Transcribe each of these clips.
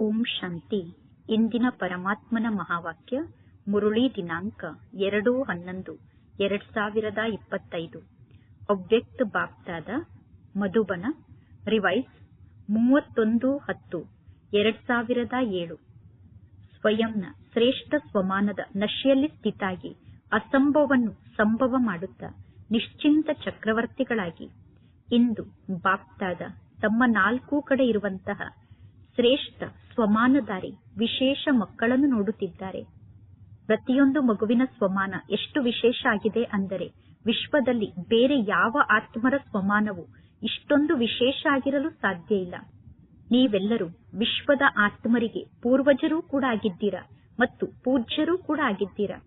ಓಂ ಶಾಂತಿ. ಇಂದಿನ ಪರಮಾತ್ಮನ ಮಹಾವಾಕ್ಯ, ಮುರುಳಿ ದಿನಾಂಕ ಎರಡು ಹನ್ನೊಂದು, ಎರಡ್ ಸಾವಿರದ ಇಪ್ಪತ್ತೈದು. ಅವ್ಯಕ್ತ ಬಾಪ್ತಾದ ಮಧುಬನ, ರಿವೈಸ್ ಮೂವತ್ತೊಂದು ಹತ್ತು, ಎರಡ್ ಸಾವಿರದ ಏಳು. ಸ್ವಯಂನ ಶ್ರೇಷ್ಠ ಸ್ವಮಾನದ ನಶೆಯಲ್ಲಿ ಸ್ಥಿತಾಗಿ ಅಸಂಭವವನ್ನು ಸಂಭವ ಮಾಡುತ್ತಾ ನಿಶ್ಚಿಂತ ಚಕ್ರವರ್ತಿಗಳಾಗಿ ಇಂದು ಬಾಪ್ತಾದ ತಮ್ಮ ನಾಲ್ಕೂ ಕಡೆ ಇರುವಂತಹ ಶ್ರೇಷ್ಠ ಸ್ವಮಾನಧಾರಿ ವಿಶೇಷ ಮಕ್ಕಳನ್ನು ನೋಡುತ್ತಿದ್ದಾರೆ. ಪ್ರತಿಯೊಂದು ಮಗುವಿನ ಸ್ವಮಾನ ಎಷ್ಟು ವಿಶೇಷ ಆಗಿದೆ ಅಂದರೆ, ವಿಶ್ವದಲ್ಲಿ ಬೇರೆ ಯಾವ ಆತ್ಮರ ಸ್ವಮಾನವು ಇಷ್ಟೊಂದು ವಿಶೇಷ ಆಗಿರಲು ಸಾಧ್ಯ ಇಲ್ಲ. ನೀವೆಲ್ಲರೂ ವಿಶ್ವದ ಆತ್ಮರಿಗೆ ಪೂರ್ವಜರೂ ಕೂಡ ಆಗಿದ್ದೀರಾ ಮತ್ತು ಪೂಜ್ಯರೂ ಕೂಡ ಆಗಿದ್ದೀರಾ?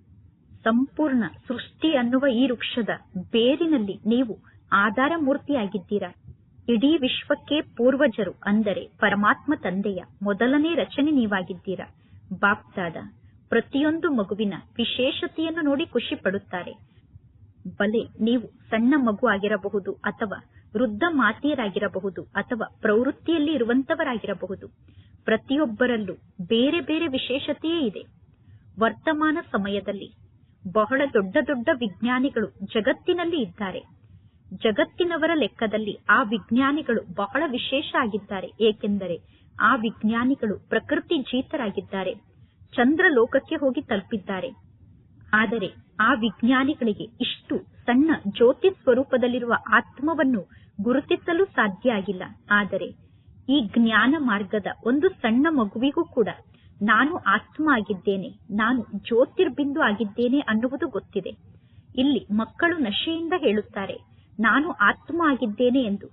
ಸಂಪೂರ್ಣ ಸೃಷ್ಟಿ ಅನ್ನುವ ಈ ವೃಕ್ಷದ ಬೇರಿನಲ್ಲಿ ನೀವು ಆಧಾರ ಮೂರ್ತಿಯಾಗಿದ್ದೀರಾ ಇಡೀ ವಿಶ್ವಕ್ಕೆ ಪೂರ್ವಜರು ಅಂದರೆ ಪರಮಾತ್ಮ ತಂದೆಯ ಮೊದಲನೇ ರಚನೆ ನೀವಾಗಿದ್ದೀರಾ? ಬಾಪ್ದಾದ ಪ್ರತಿಯೊಂದು ಮಗುವಿನ ವಿಶೇಷತೆಯನ್ನು ನೋಡಿ ಖುಷಿ ಪಡುತ್ತಾರೆ ಬಲೆ, ನೀವು ಸಣ್ಣ ಮಗು ಆಗಿರಬಹುದು ಅಥವಾ ವೃದ್ಧ ಮಾತೆಯರಾಗಿರಬಹುದು ಅಥವಾ ಪ್ರವೃತ್ತಿಯಲ್ಲಿ ಇರುವಂತವರಾಗಿರಬಹುದು. ಪ್ರತಿಯೊಬ್ಬರಲ್ಲೂ ಬೇರೆ ಬೇರೆ ವಿಶೇಷತೆಯೇ ಇದೆ. ವರ್ತಮಾನ ಸಮಯದಲ್ಲಿ ಬಹಳ ದೊಡ್ಡ ದೊಡ್ಡ ವಿಜ್ಞಾನಿಗಳು ಜಗತ್ತಿನಲ್ಲಿ ಇದ್ದಾರೆ. ಜಗತ್ತಿನವರ ಲೆಕ್ಕದಲ್ಲಿ ಆ ವಿಜ್ಞಾನಿಗಳು ಬಹಳ ವಿಶೇಷ ಆಗಿದ್ದಾರೆ. ಏಕೆಂದರೆ ಆ ವಿಜ್ಞಾನಿಗಳು ಪ್ರಕೃತಿ ಜೀತರಾಗಿದ್ದಾರೆ. ಚಂದ್ರ ಲೋಕಕ್ಕೆ ಹೋಗಿ ತಲುಪಿದ್ದಾರೆ. ಆದರೆ ಆ ವಿಜ್ಞಾನಿಗಳಿಗೆ ಇಷ್ಟು ಸಣ್ಣ ಜ್ಯೋತಿ ಸ್ವರೂಪದಲ್ಲಿರುವ ಆತ್ಮವನ್ನು ಗುರುತಿಸಲು ಸಾಧ್ಯ ಆಗಿಲ್ಲ. ಆದರೆ ಈ ಜ್ಞಾನ ಮಾರ್ಗದ ಒಂದು ಸಣ್ಣ ಮಗುವಿಗೂ ಕೂಡ ನಾನು ಆತ್ಮ ಆಗಿದ್ದೇನೆ, ನಾನು ಜ್ಯೋತಿರ್ಬಿಂದು ಆಗಿದ್ದೇನೆ ಅನ್ನುವುದು ಗೊತ್ತಿದೆ. ಇಲ್ಲಿ ಮಕ್ಕಳು ನಶೆಯಿಂದ ಹೇಳುತ್ತಾರೆ. ನಾನು ಆತ್ಮ ಆಗಿದ್ದೇನೆ ಎಂದು.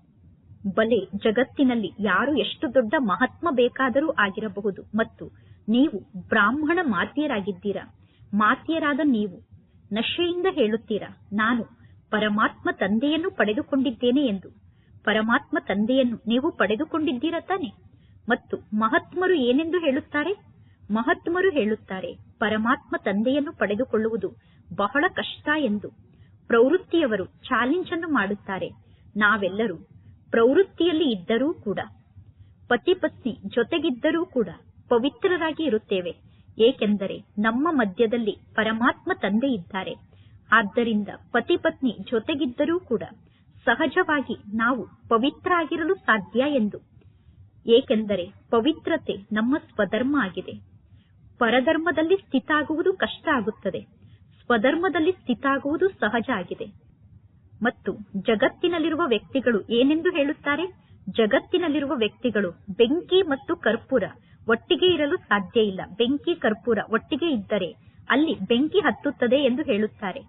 ಬಲೆ ಜಗತ್ತಿನಲ್ಲಿ ಯಾರು ಎಷ್ಟು ದೊಡ್ಡ ಮಹಾತ್ಮ ಬೇಕಾದರೂ ಆಗಿರಬಹುದು. ಮತ್ತು ನೀವು ಬ್ರಾಹ್ಮಣ ಮಾತೆಯರಾಗಿದ್ದೀರಾ? ಮಾತೆಯರಾದ ನೀವು ನಶೆಯಿಂದ ಹೇಳುತ್ತೀರಾ? ನಾನು ಪರಮಾತ್ಮ ತಂದೆಯನ್ನು ಪಡೆದುಕೊಂಡಿದ್ದೇನೆ ಎಂದು. ಪರಮಾತ್ಮ ತಂದೆಯನ್ನು ನೀವು ಪಡೆದುಕೊಂಡಿದ್ದೀರಾ ತಾನೆ? ಮತ್ತು ಮಹಾತ್ಮರು ಏನೆಂದು ಹೇಳುತ್ತಾರೆ? ಮಹಾತ್ಮರು ಹೇಳುತ್ತಾರೆ, ಪರಮಾತ್ಮ ತಂದೆಯನ್ನು ಪಡೆದುಕೊಳ್ಳುವುದು ಬಹಳ ಕಷ್ಟ ಎಂದು. ಪ್ರವೃತ್ತಿಯವರು ಚಾಲೆಂಜ್ ಅನ್ನು ಮಾಡುತ್ತಾರೆ. ನಾವೆಲ್ಲರೂ ಪ್ರವೃತ್ತಿಯಲ್ಲಿ ಇದ್ದರೂ ಕೂಡ ಪತಿ ಪತ್ನಿ ಜೊತೆಗಿದ್ದರೂ ಕೂಡ ಪವಿತ್ರರಾಗಿ ಇರುತ್ತೇವೆ. ಏಕೆಂದರೆ ನಮ್ಮ ಮಧ್ಯದಲ್ಲಿ ಪರಮಾತ್ಮ ತಂದೆ ಇದ್ದಾರೆ. ಆದ್ದರಿಂದ ಪತಿ ಪತ್ನಿ ಜೊತೆಗಿದ್ದರೂ ಕೂಡ ಸಹಜವಾಗಿ ನಾವು ಪವಿತ್ರ ಆಗಿರಲು ಸಾಧ್ಯ ಎಂದು. ಏಕೆಂದರೆ ಪವಿತ್ರತೆ ನಮ್ಮ ಸ್ವಧರ್ಮ ಆಗಿದೆ. ಪರಧರ್ಮದಲ್ಲಿ ಸ್ಥಿತ ಆಗುವುದು ಕಷ್ಟ ಆಗುತ್ತದೆ. ಸ್ವಧರ್ಮದಲ್ಲಿ ಸ್ಥಿತಾಗುವುದು ಸಹಜ ಆಗಿದೆ. ಮತ್ತು ಜಗತ್ತಿನಲ್ಲಿರುವ ವ್ಯಕ್ತಿಗಳು ಏನೆಂದು ಹೇಳುತ್ತಾರೆ? ಜಗತ್ತಿನಲ್ಲಿರುವ ವ್ಯಕ್ತಿಗಳು ಬೆಂಕಿ ಮತ್ತು ಕರ್ಪೂರ ಒಟ್ಟಿಗೆ ಇರಲು ಸಾಧ್ಯ ಇಲ್ಲ. ಬೆಂಕಿ, ಕರ್ಪೂರ ಒಟ್ಟಿಗೆ ಇದ್ದರೆ ಅಲ್ಲಿ ಬೆಂಕಿ ಹತ್ತುತ್ತದೆ ಎಂದು ಹೇಳುತ್ತಾರೆ.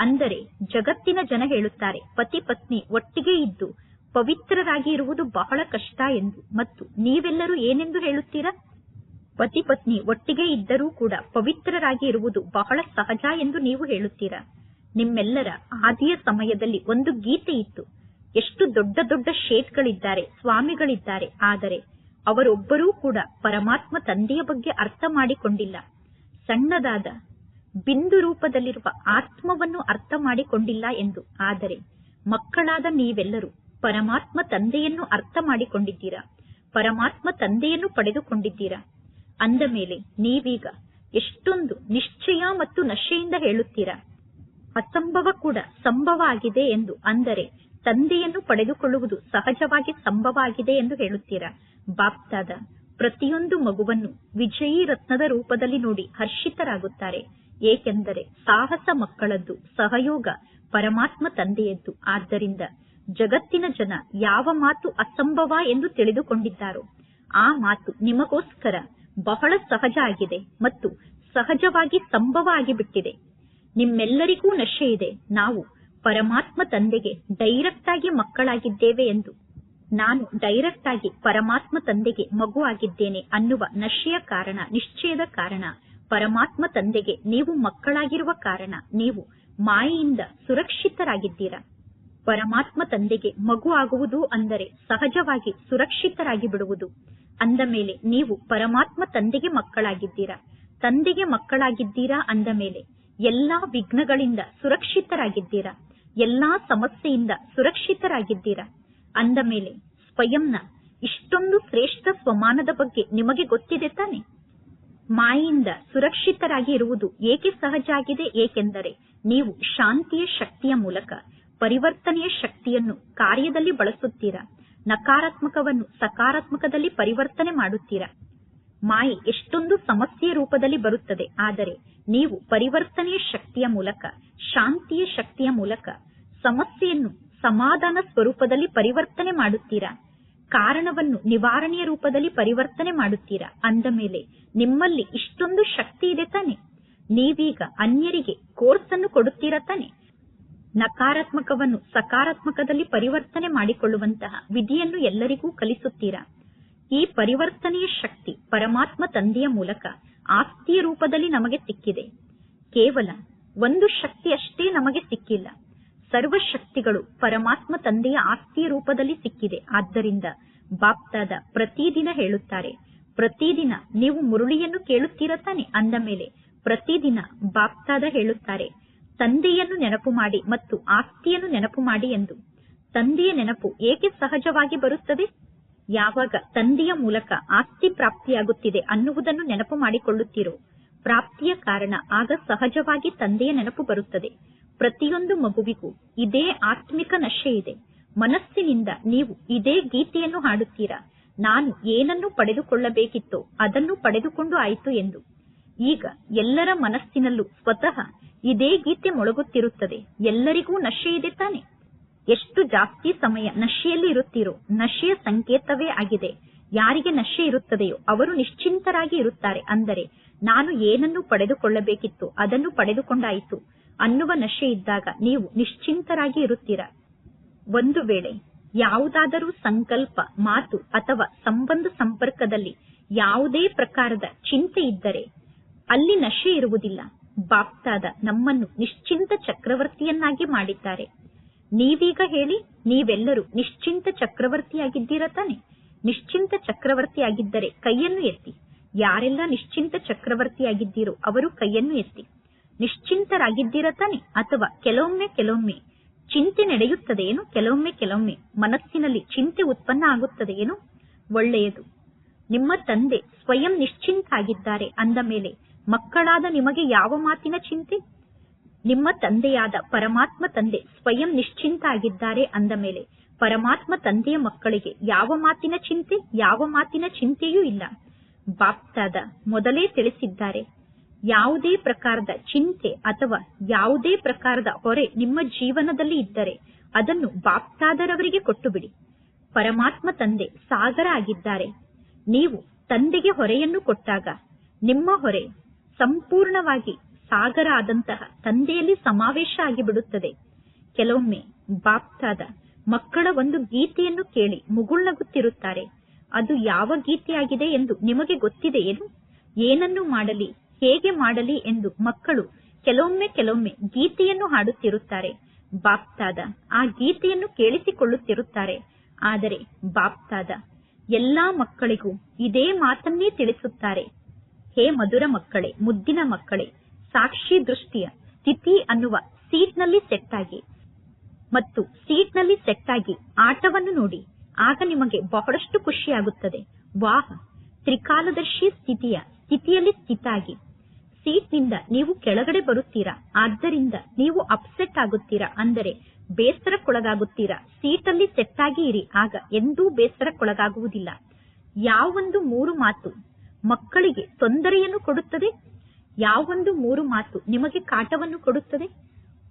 ಅಂದರೆ ಜಗತ್ತಿನ ಜನ ಹೇಳುತ್ತಾರೆ, ಪತಿ ಪತ್ನಿ ಒಟ್ಟಿಗೆ ಇದ್ದು ಪವಿತ್ರರಾಗಿ ಇರುವುದು ಬಹಳ ಕಷ್ಟ ಎಂದು. ಮತ್ತು ನೀವೆಲ್ಲರೂ ಏನೆಂದು ಹೇಳುತ್ತೀರಾ? ಪತಿ ಪತ್ನಿ ಒಟ್ಟಿಗೆ ಇದ್ದರೂ ಕೂಡ ಪವಿತ್ರರಾಗಿ ಇರುವುದು ಬಹಳ ಸಹಜ ಎಂದು ನೀವು ಹೇಳುತ್ತೀರಾ. ನಿಮ್ಮೆಲ್ಲರ ಆದಿಯ ಸಮಯದಲ್ಲಿ ಒಂದು ಗೀತೆ ಇತ್ತು. ಎಷ್ಟು ದೊಡ್ಡ ದೊಡ್ಡ ಶೇಟ್ಗಳಿದ್ದಾರೆ, ಸ್ವಾಮಿಗಳಿದ್ದಾರೆ. ಆದರೆ ಅವರೊಬ್ಬರೂ ಕೂಡ ಪರಮಾತ್ಮ ತಂದೆಯ ಬಗ್ಗೆ ಅರ್ಥ ಮಾಡಿಕೊಂಡಿಲ್ಲ. ಸಣ್ಣದಾದ ಬಿಂದು ರೂಪದಲ್ಲಿರುವ ಆತ್ಮವನ್ನು ಅರ್ಥ ಮಾಡಿಕೊಂಡಿಲ್ಲ ಎಂದು. ಆದರೆ ಮಕ್ಕಳಾದ ನೀವೆಲ್ಲರೂ ಪರಮಾತ್ಮ ತಂದೆಯನ್ನು ಅರ್ಥ ಮಾಡಿಕೊಂಡಿದ್ದೀರಾ? ಪರಮಾತ್ಮ ತಂದೆಯನ್ನು ಪಡೆದುಕೊಂಡಿದ್ದೀರಾ? ಅಂದ ಮೇಲೆ ನೀವೀಗ ಎಷ್ಟೊಂದು ನಿಶ್ಚಯ ಮತ್ತು ನಶೆಯಿಂದ ಹೇಳುತ್ತೀರಾ? ಅಸಂಭವ ಕೂಡ ಸಂಭವ ಆಗಿದೆ ಎಂದು ಅಂದರೆ ತಂದೆಯನ್ನು ಪಡೆದುಕೊಳ್ಳುವುದು ಸಹಜವಾಗಿ ಸಂಭವ ಆಗಿದೆ ಎಂದು ಹೇಳುತ್ತೀರಾ? ಬಾಪ್ತಾದ ಪ್ರತಿಯೊಂದು ಮಗುವನ್ನು ವಿಜಯಿ ರತ್ನದ ರೂಪದಲ್ಲಿ ನೋಡಿ ಹರ್ಷಿತರಾಗುತ್ತಾರೆ. ಏಕೆಂದರೆ ಸಾಹಸ ಮಕ್ಕಳದ್ದು ಸಹಯೋಗ ಪರಮಾತ್ಮ ತಂದೆಯದ್ದು. ಆದ್ದರಿಂದ ಜಗತ್ತಿನ ಜನ ಯಾವ ಮಾತು ಅಸಂಭವ ಎಂದು ತಿಳಿದುಕೊಂಡಿದ್ದಾರೋ ಆ ಮಾತು ನಿಮಗೋಸ್ಕರ ಬಹಳ ಸಹಜ ಆಗಿದೆ ಮತ್ತು ಸಹಜವಾಗಿ ಸಂಭವ ಆಗಿಬಿಟ್ಟಿದೆ. ನಿಮ್ಮೆಲ್ಲರಿಗೂ ನಶೆ ಇದೆ. ನಾವು ಪರಮಾತ್ಮ ತಂದೆಗೆ ಡೈರೆಕ್ಟ್ ಆಗಿ ಮಕ್ಕಳಾಗಿದ್ದೇವೆ ಎಂದು. ನಾನು ಡೈರೆಕ್ಟ್ ಆಗಿ ಪರಮಾತ್ಮ ತಂದೆಗೆ ಮಗು ಆಗಿದ್ದೇನೆ ಅನ್ನುವ ನಶೆಯ ಕಾರಣ, ನಿಶ್ಚಯದ ಕಾರಣ, ಪರಮಾತ್ಮ ತಂದೆಗೆ ನೀವು ಮಕ್ಕಳಾಗಿರುವ ಕಾರಣ, ನೀವು ಮಾಯೆಯಿಂದ ಸುರಕ್ಷಿತರಾಗಿದ್ದೀರಾ. ಪರಮಾತ್ಮ ತಂದೆಗೆ ಮಗು ಆಗುವುದು ಅಂದರೆ ಸಹಜವಾಗಿ ಸುರಕ್ಷಿತರಾಗಿ ಬಿಡುವುದು ಅಂದ ಮೇಲೆ ನೀವು ಪರಮಾತ್ಮ ತಂದೆಗೆ ಮಕ್ಕಳಾಗಿದ್ದೀರಾ? ತಂದೆಗೆ ಮಕ್ಕಳಾಗಿದ್ದೀರಾ ಅಂದ ಮೇಲೆ ಎಲ್ಲಾ ವಿಘ್ನಗಳಿಂದ ಸುರಕ್ಷಿತರಾಗಿದ್ದೀರಾ? ಎಲ್ಲಾ ಸಮಸ್ಯೆಯಿಂದ ಸುರಕ್ಷಿತರಾಗಿದ್ದೀರಾ? ಅಂದ ಮೇಲೆ ಸ್ವಯಂನ ಇಷ್ಟೊಂದು ಶ್ರೇಷ್ಠ ಸ್ವಮಾನದ ಬಗ್ಗೆ ನಿಮಗೆ ಗೊತ್ತಿದೆ ತಾನೆ? ಮಾಯಿಂದ ಸುರಕ್ಷಿತರಾಗಿ ಇರುವುದು ಏಕೆ ಸಹಜ ಆಗಿದೆ? ಏಕೆಂದರೆ ನೀವು ಶಾಂತಿಯ ಶಕ್ತಿಯ ಮೂಲಕ ಪರಿವರ್ತನೆಯ ಶಕ್ತಿಯನ್ನು ಕಾರ್ಯದಲ್ಲಿ ಬಳಸುತ್ತೀರಾ? ನಕಾರಾತ್ಮಕವನ್ನು ಸಕಾರಾತ್ಮಕದಲ್ಲಿ ಪರಿವರ್ತನೆ ಮಾಡುತ್ತೀರಾ? ಮಾಯೆ ಎಷ್ಟೊಂದು ಸಮಸ್ಯೆಯ ರೂಪದಲ್ಲಿ ಬರುತ್ತದೆ, ಆದರೆ ನೀವು ಪರಿವರ್ತನೆಯ ಶಕ್ತಿಯ ಮೂಲಕ, ಶಾಂತಿಯ ಶಕ್ತಿಯ ಮೂಲಕ ಸಮಸ್ಯೆಯನ್ನು ಸಮಾಧಾನ ಸ್ವರೂಪದಲ್ಲಿ ಪರಿವರ್ತನೆ ಮಾಡುತ್ತೀರಾ? ಕಾರಣವನ್ನು ನಿವಾರಣೆಯ ರೂಪದಲ್ಲಿ ಪರಿವರ್ತನೆ ಮಾಡುತ್ತೀರಾ? ಅಂದ ಮೇಲೆ, ನಿಮ್ಮಲ್ಲಿ ಇಷ್ಟೊಂದು ಶಕ್ತಿ ಇದೆ ತಾನೆ. ನೀವೀಗ ಅನ್ಯರಿಗೆ ಕೋರ್ಸ್ ಅನ್ನು ಕೊಡುತ್ತೀರಾ ತಾನೆ? ನಕಾರಾತ್ಮಕವನ್ನು ಸಕಾರಾತ್ಮಕದಲ್ಲಿ ಪರಿವರ್ತನೆ ಮಾಡಿಕೊಳ್ಳುವಂತಹ ವಿಧಿಯನ್ನು ಎಲ್ಲರಿಗೂ ಕಲಿಸುತ್ತೀರಾ? ಈ ಪರಿವರ್ತನೆಯ ಶಕ್ತಿ ಪರಮಾತ್ಮ ತಂದೆಯ ಮೂಲಕ ಆಸ್ತಿಯ ರೂಪದಲ್ಲಿ ನಮಗೆ ಸಿಕ್ಕಿದೆ. ಕೇವಲ ಒಂದು ಶಕ್ತಿ ಅಷ್ಟೇ ನಮಗೆ ಸಿಕ್ಕಿಲ್ಲ. ಸರ್ವ ಶಕ್ತಿಗಳು ಪರಮಾತ್ಮ ತಂದೆಯ ಆಸ್ತಿಯ ರೂಪದಲ್ಲಿ ಸಿಕ್ಕಿದೆ. ಆದ್ದರಿಂದ ಬಾಪ್ತಾದ ಪ್ರತಿದಿನ ಹೇಳುತ್ತಾರೆ, ಪ್ರತಿದಿನ ನೀವು ಮುರುಳಿಯನ್ನು ಕೇಳುತ್ತೀರ ತಾನೆ? ಅಂದ ಮೇಲೆ ಪ್ರತಿದಿನ ಬಾಪ್ತಾದ ಹೇಳುತ್ತಾರೆ ತಂದೆಯನ್ನು ನೆನಪು ಮಾಡಿ ಮತ್ತು ಆಸ್ತಿಯನ್ನು ನೆನಪು ಮಾಡಿ ಎಂದು. ತಂದೆಯ ನೆನಪು ಏಕೆ ಸಹಜವಾಗಿ ಬರುತ್ತದೆ? ಯಾವಾಗ ತಂದೆಯ ಮೂಲಕ ಆಸ್ತಿ ಪ್ರಾಪ್ತಿಯಾಗುತ್ತಿದೆ ಅನ್ನುವುದನ್ನು ನೆನಪು ಮಾಡಿಕೊಳ್ಳುತ್ತೀರೋ? ಪ್ರಾಪ್ತಿಯ ಕಾರಣ ಆಗ ಸಹಜವಾಗಿ ತಂದೆಯ ನೆನಪು ಬರುತ್ತದೆ. ಪ್ರತಿಯೊಂದು ಮಗುವಿಗೂ ಇದೇ ಆತ್ಮಿಕ ನಶೆ ಇದೆ. ಮನಸ್ಸಿನಿಂದ ನೀವು ಇದೇ ಗೀತೆಯನ್ನು ಹಾಡುತ್ತೀರಾ? ನಾನು ಏನನ್ನು ಪಡೆದುಕೊಳ್ಳಬೇಕಿತ್ತೋ ಅದನ್ನು ಪಡೆದುಕೊಂಡು ಆಯಿತು ಎಂದು. ಈಗ ಎಲ್ಲರ ಮನಸ್ಸಿನಲ್ಲೂ ಸ್ವತಃ ಇದೇ ಗೀತೆ ಮೊಳಗುತ್ತಿರುತ್ತದೆ. ಎಲ್ಲರಿಗೂ ನಶೆ ಇದೆ ತಾನೆ. ಎಷ್ಟು ಜಾಸ್ತಿ ಸಮಯ ನಶೆಯಲ್ಲಿ ಇರುತ್ತೀರೋ, ನಶೆಯ ಸಂಕೇತವೇ ಆಗಿದೆ. ಯಾರಿಗೆ ನಶೆ ಇರುತ್ತದೆಯೋ, ಅವರು ನಿಶ್ಚಿಂತರಾಗಿ ಇರುತ್ತಾರೆ. ಅಂದರೆ, ನಾನು ಏನನ್ನು ಪಡೆದುಕೊಳ್ಳಬೇಕಿತ್ತು, ಅದನ್ನು ಪಡೆದುಕೊಂಡಾಯಿತು. ಅನ್ನುವ ನಶೆ ಇದ್ದಾಗ ನೀವು ನಿಶ್ಚಿಂತರಾಗಿ ಇರುತ್ತೀರ. ಒಂದು ವೇಳೆ ಯಾವುದಾದರೂ ಸಂಕಲ್ಪ, ಮಾತು ಅಥವಾ ಸಂಬಂಧ ಸಂಪರ್ಕದಲ್ಲಿ ಯಾವುದೇ ಪ್ರಕಾರದ ಚಿಂತೆ ಇದ್ದರೆ ಅಲ್ಲಿ ನಶೆ ಇರುವುದಿಲ್ಲ. ಬಾಪ್ತಾದ ನಮ್ಮನ್ನು ನಿಶ್ಚಿಂತ ಚಕ್ರವರ್ತಿಯನ್ನಾಗಿ ಮಾಡಿದ್ದಾರೆ. ನೀವೀಗ ಹೇಳಿ, ನೀವೆಲ್ಲರೂ ನಿಶ್ಚಿಂತ ಚಕ್ರವರ್ತಿಯಾಗಿದ್ದೀರ ತಾನೆ? ನಿಶ್ಚಿಂತ ಚಕ್ರವರ್ತಿಯಾಗಿದ್ದರೆ ಕೈಯನ್ನು ಎತ್ತಿ. ಯಾರೆಲ್ಲ ನಿಶ್ಚಿಂತ ಚಕ್ರವರ್ತಿಯಾಗಿದ್ದೀರೋ ಅವರು ಕೈಯನ್ನು ಎತ್ತಿ. ನಿಶ್ಚಿಂತರಾಗಿದ್ದೀರ ತಾನೆ ಅಥವಾ ಕೆಲವೊಮ್ಮೆ ಕೆಲವೊಮ್ಮೆ? ಚಿಂತೆ ನಡೆಯುತ್ತದೆಯೇನು? ಕೆಲವೊಮ್ಮೆ ಕೆಲವೊಮ್ಮೆ. ಮನಸ್ಸಿನಲ್ಲಿ ಚಿಂತೆ ಉತ್ಪನ್ನ ಆಗುತ್ತದೆಯೇನು? ಒಳ್ಳೆಯದು. ನಿಮ್ಮ ತಂದೆ ಸ್ವಯಂ ನಿಶ್ಚಿಂತ ಆಗಿದ್ದಾರೆ ಅಂದ ಮೇಲೆ ಮಕ್ಕಳಾದ ನಿಮಗೆ ಯಾವ ಮಾತಿನ ಚಿಂತೆ? ನಿಮ್ಮ ತಂದೆಯಾದ ಪರಮಾತ್ಮ ತಂದೆ ಸ್ವಯಂ ನಿಶ್ಚಿಂತ ಆಗಿದ್ದಾರೆ ಅಂದ ಮೇಲೆ ಪರಮಾತ್ಮ ತಂದೆಯ ಮಕ್ಕಳಿಗೆ ಯಾವ ಮಾತಿನ ಚಿಂತೆ? ಯಾವ ಮಾತಿನ ಚಿಂತೆಯೂ ಇಲ್ಲ. ಬಾಪ್ತಾದ ಮೊದಲೇ ತಿಳಿಸಿದ್ದಾರೆ, ಯಾವುದೇ ಪ್ರಕಾರದ ಚಿಂತೆ ಅಥವಾ ಯಾವುದೇ ಪ್ರಕಾರದ ಹೊರೆ ನಿಮ್ಮ ಜೀವನದಲ್ಲಿ ಇದ್ದರೆ ಅದನ್ನು ಬಾಪ್ತಾದರವರಿಗೆ ಕೊಟ್ಟು ಬಿಡಿ ಪರಮಾತ್ಮ ತಂದೆ ಸಾಗರ ಆಗಿದ್ದಾರೆ, ನೀವು ತಂದೆಗೆ ಹೊರೆಯನ್ನು ಕೊಟ್ಟಾಗ ನಿಮ್ಮ ಹೊರೆ ಸಂಪೂರ್ಣವಾಗಿ ಸಾಗರ ಆದಂತಹ ತಂದೆಯಲ್ಲಿ ಸಮಾವೇಶ ಆಗಿಬಿಡುತ್ತದೆ. ಕೆಲವೊಮ್ಮೆ ಬಾಪ್ತಾದ ಮಕ್ಕಳ ಒಂದು ಗೀತೆಯನ್ನು ಕೇಳಿ ಮುಗುಳ್ನಗುತ್ತಿರುತ್ತಾರೆ. ಅದು ಯಾವ ಗೀತೆಯಾಗಿದೆ ಎಂದು ನಿಮಗೆ ಗೊತ್ತಿದೆಯೇನು? ಏನನ್ನು ಮಾಡಲಿ, ಹೇಗೆ ಮಾಡಲಿ ಎಂದು ಮಕ್ಕಳು ಕೆಲವೊಮ್ಮೆ ಕೆಲವೊಮ್ಮೆ ಗೀತೆಯನ್ನು ಹಾಡುತ್ತಿರುತ್ತಾರೆ. ಬಾಪ್ತಾದ ಆ ಗೀತೆಯನ್ನು ಕೇಳಿಸಿಕೊಳ್ಳುತ್ತಿರುತ್ತಾರೆ. ಆದರೆ ಬಾಪ್ತಾದ ಎಲ್ಲಾ ಮಕ್ಕಳಿಗೂ ಇದೇ ಮಾತನ್ನೇ ತಿಳಿಸುತ್ತಾರೆ. ಹೇ ಮಧುರ ಮಕ್ಕಳೇ, ಮುದ್ದಿನ ಮಕ್ಕಳೇ, ಸಾಕ್ಷಿ ದೃಷ್ಟಿಯ ತಿಥಿ ಅನ್ನುವ ಸೀಟ್ನಲ್ಲಿ ಸೆಟ್ ಆಗಿ. ಮತ್ತು ಸೀಟ್ನಲ್ಲಿ ಸೆಟ್ ಆಗಿ ಆಟವನ್ನು ನೋಡಿ, ಆಗ ನಿಮಗೆ ಬಹಳಷ್ಟು ಖುಷಿಯಾಗುತ್ತದೆ. ವಾಹ್, ತ್ರಿಕಾಲದರ್ಶಿ ಸ್ಥಿತಿಯ ಸ್ಥಿತಿಯಲ್ಲಿ ಸ್ಥಿತಾಗಿ ಸೀಟ್ನಿಂದ ನೀವು ಕೆಳಗಡೆ ಬರುತ್ತೀರಾ, ಆದ್ದರಿಂದ ನೀವು ಅಪ್ಸೆಟ್ ಆಗುತ್ತೀರಾ, ಅಂದರೆ ಬೇಸರಕ್ಕೊಳಗಾಗುತ್ತೀರಾ, ಸೀಟಲ್ಲಿ ಸೆಟ್ ಆಗಿ ಇರಿ, ಆಗ ಎಂದೂ ಬೇಸರಕ್ಕೊಳಗಾಗುವುದಿಲ್ಲ. ಯಾವೊಂದು ಮೂರು ಮಾತು ಮಕ್ಕಳಿಗೆ ತೊಂದರೆಯನ್ನು ಕೊಡುತ್ತದೆ? ಯಾವೊಂದು ಮೂರು ಮಾತು ನಿಮಗೆ ಕಾಟವನ್ನು ಕೊಡುತ್ತದೆ?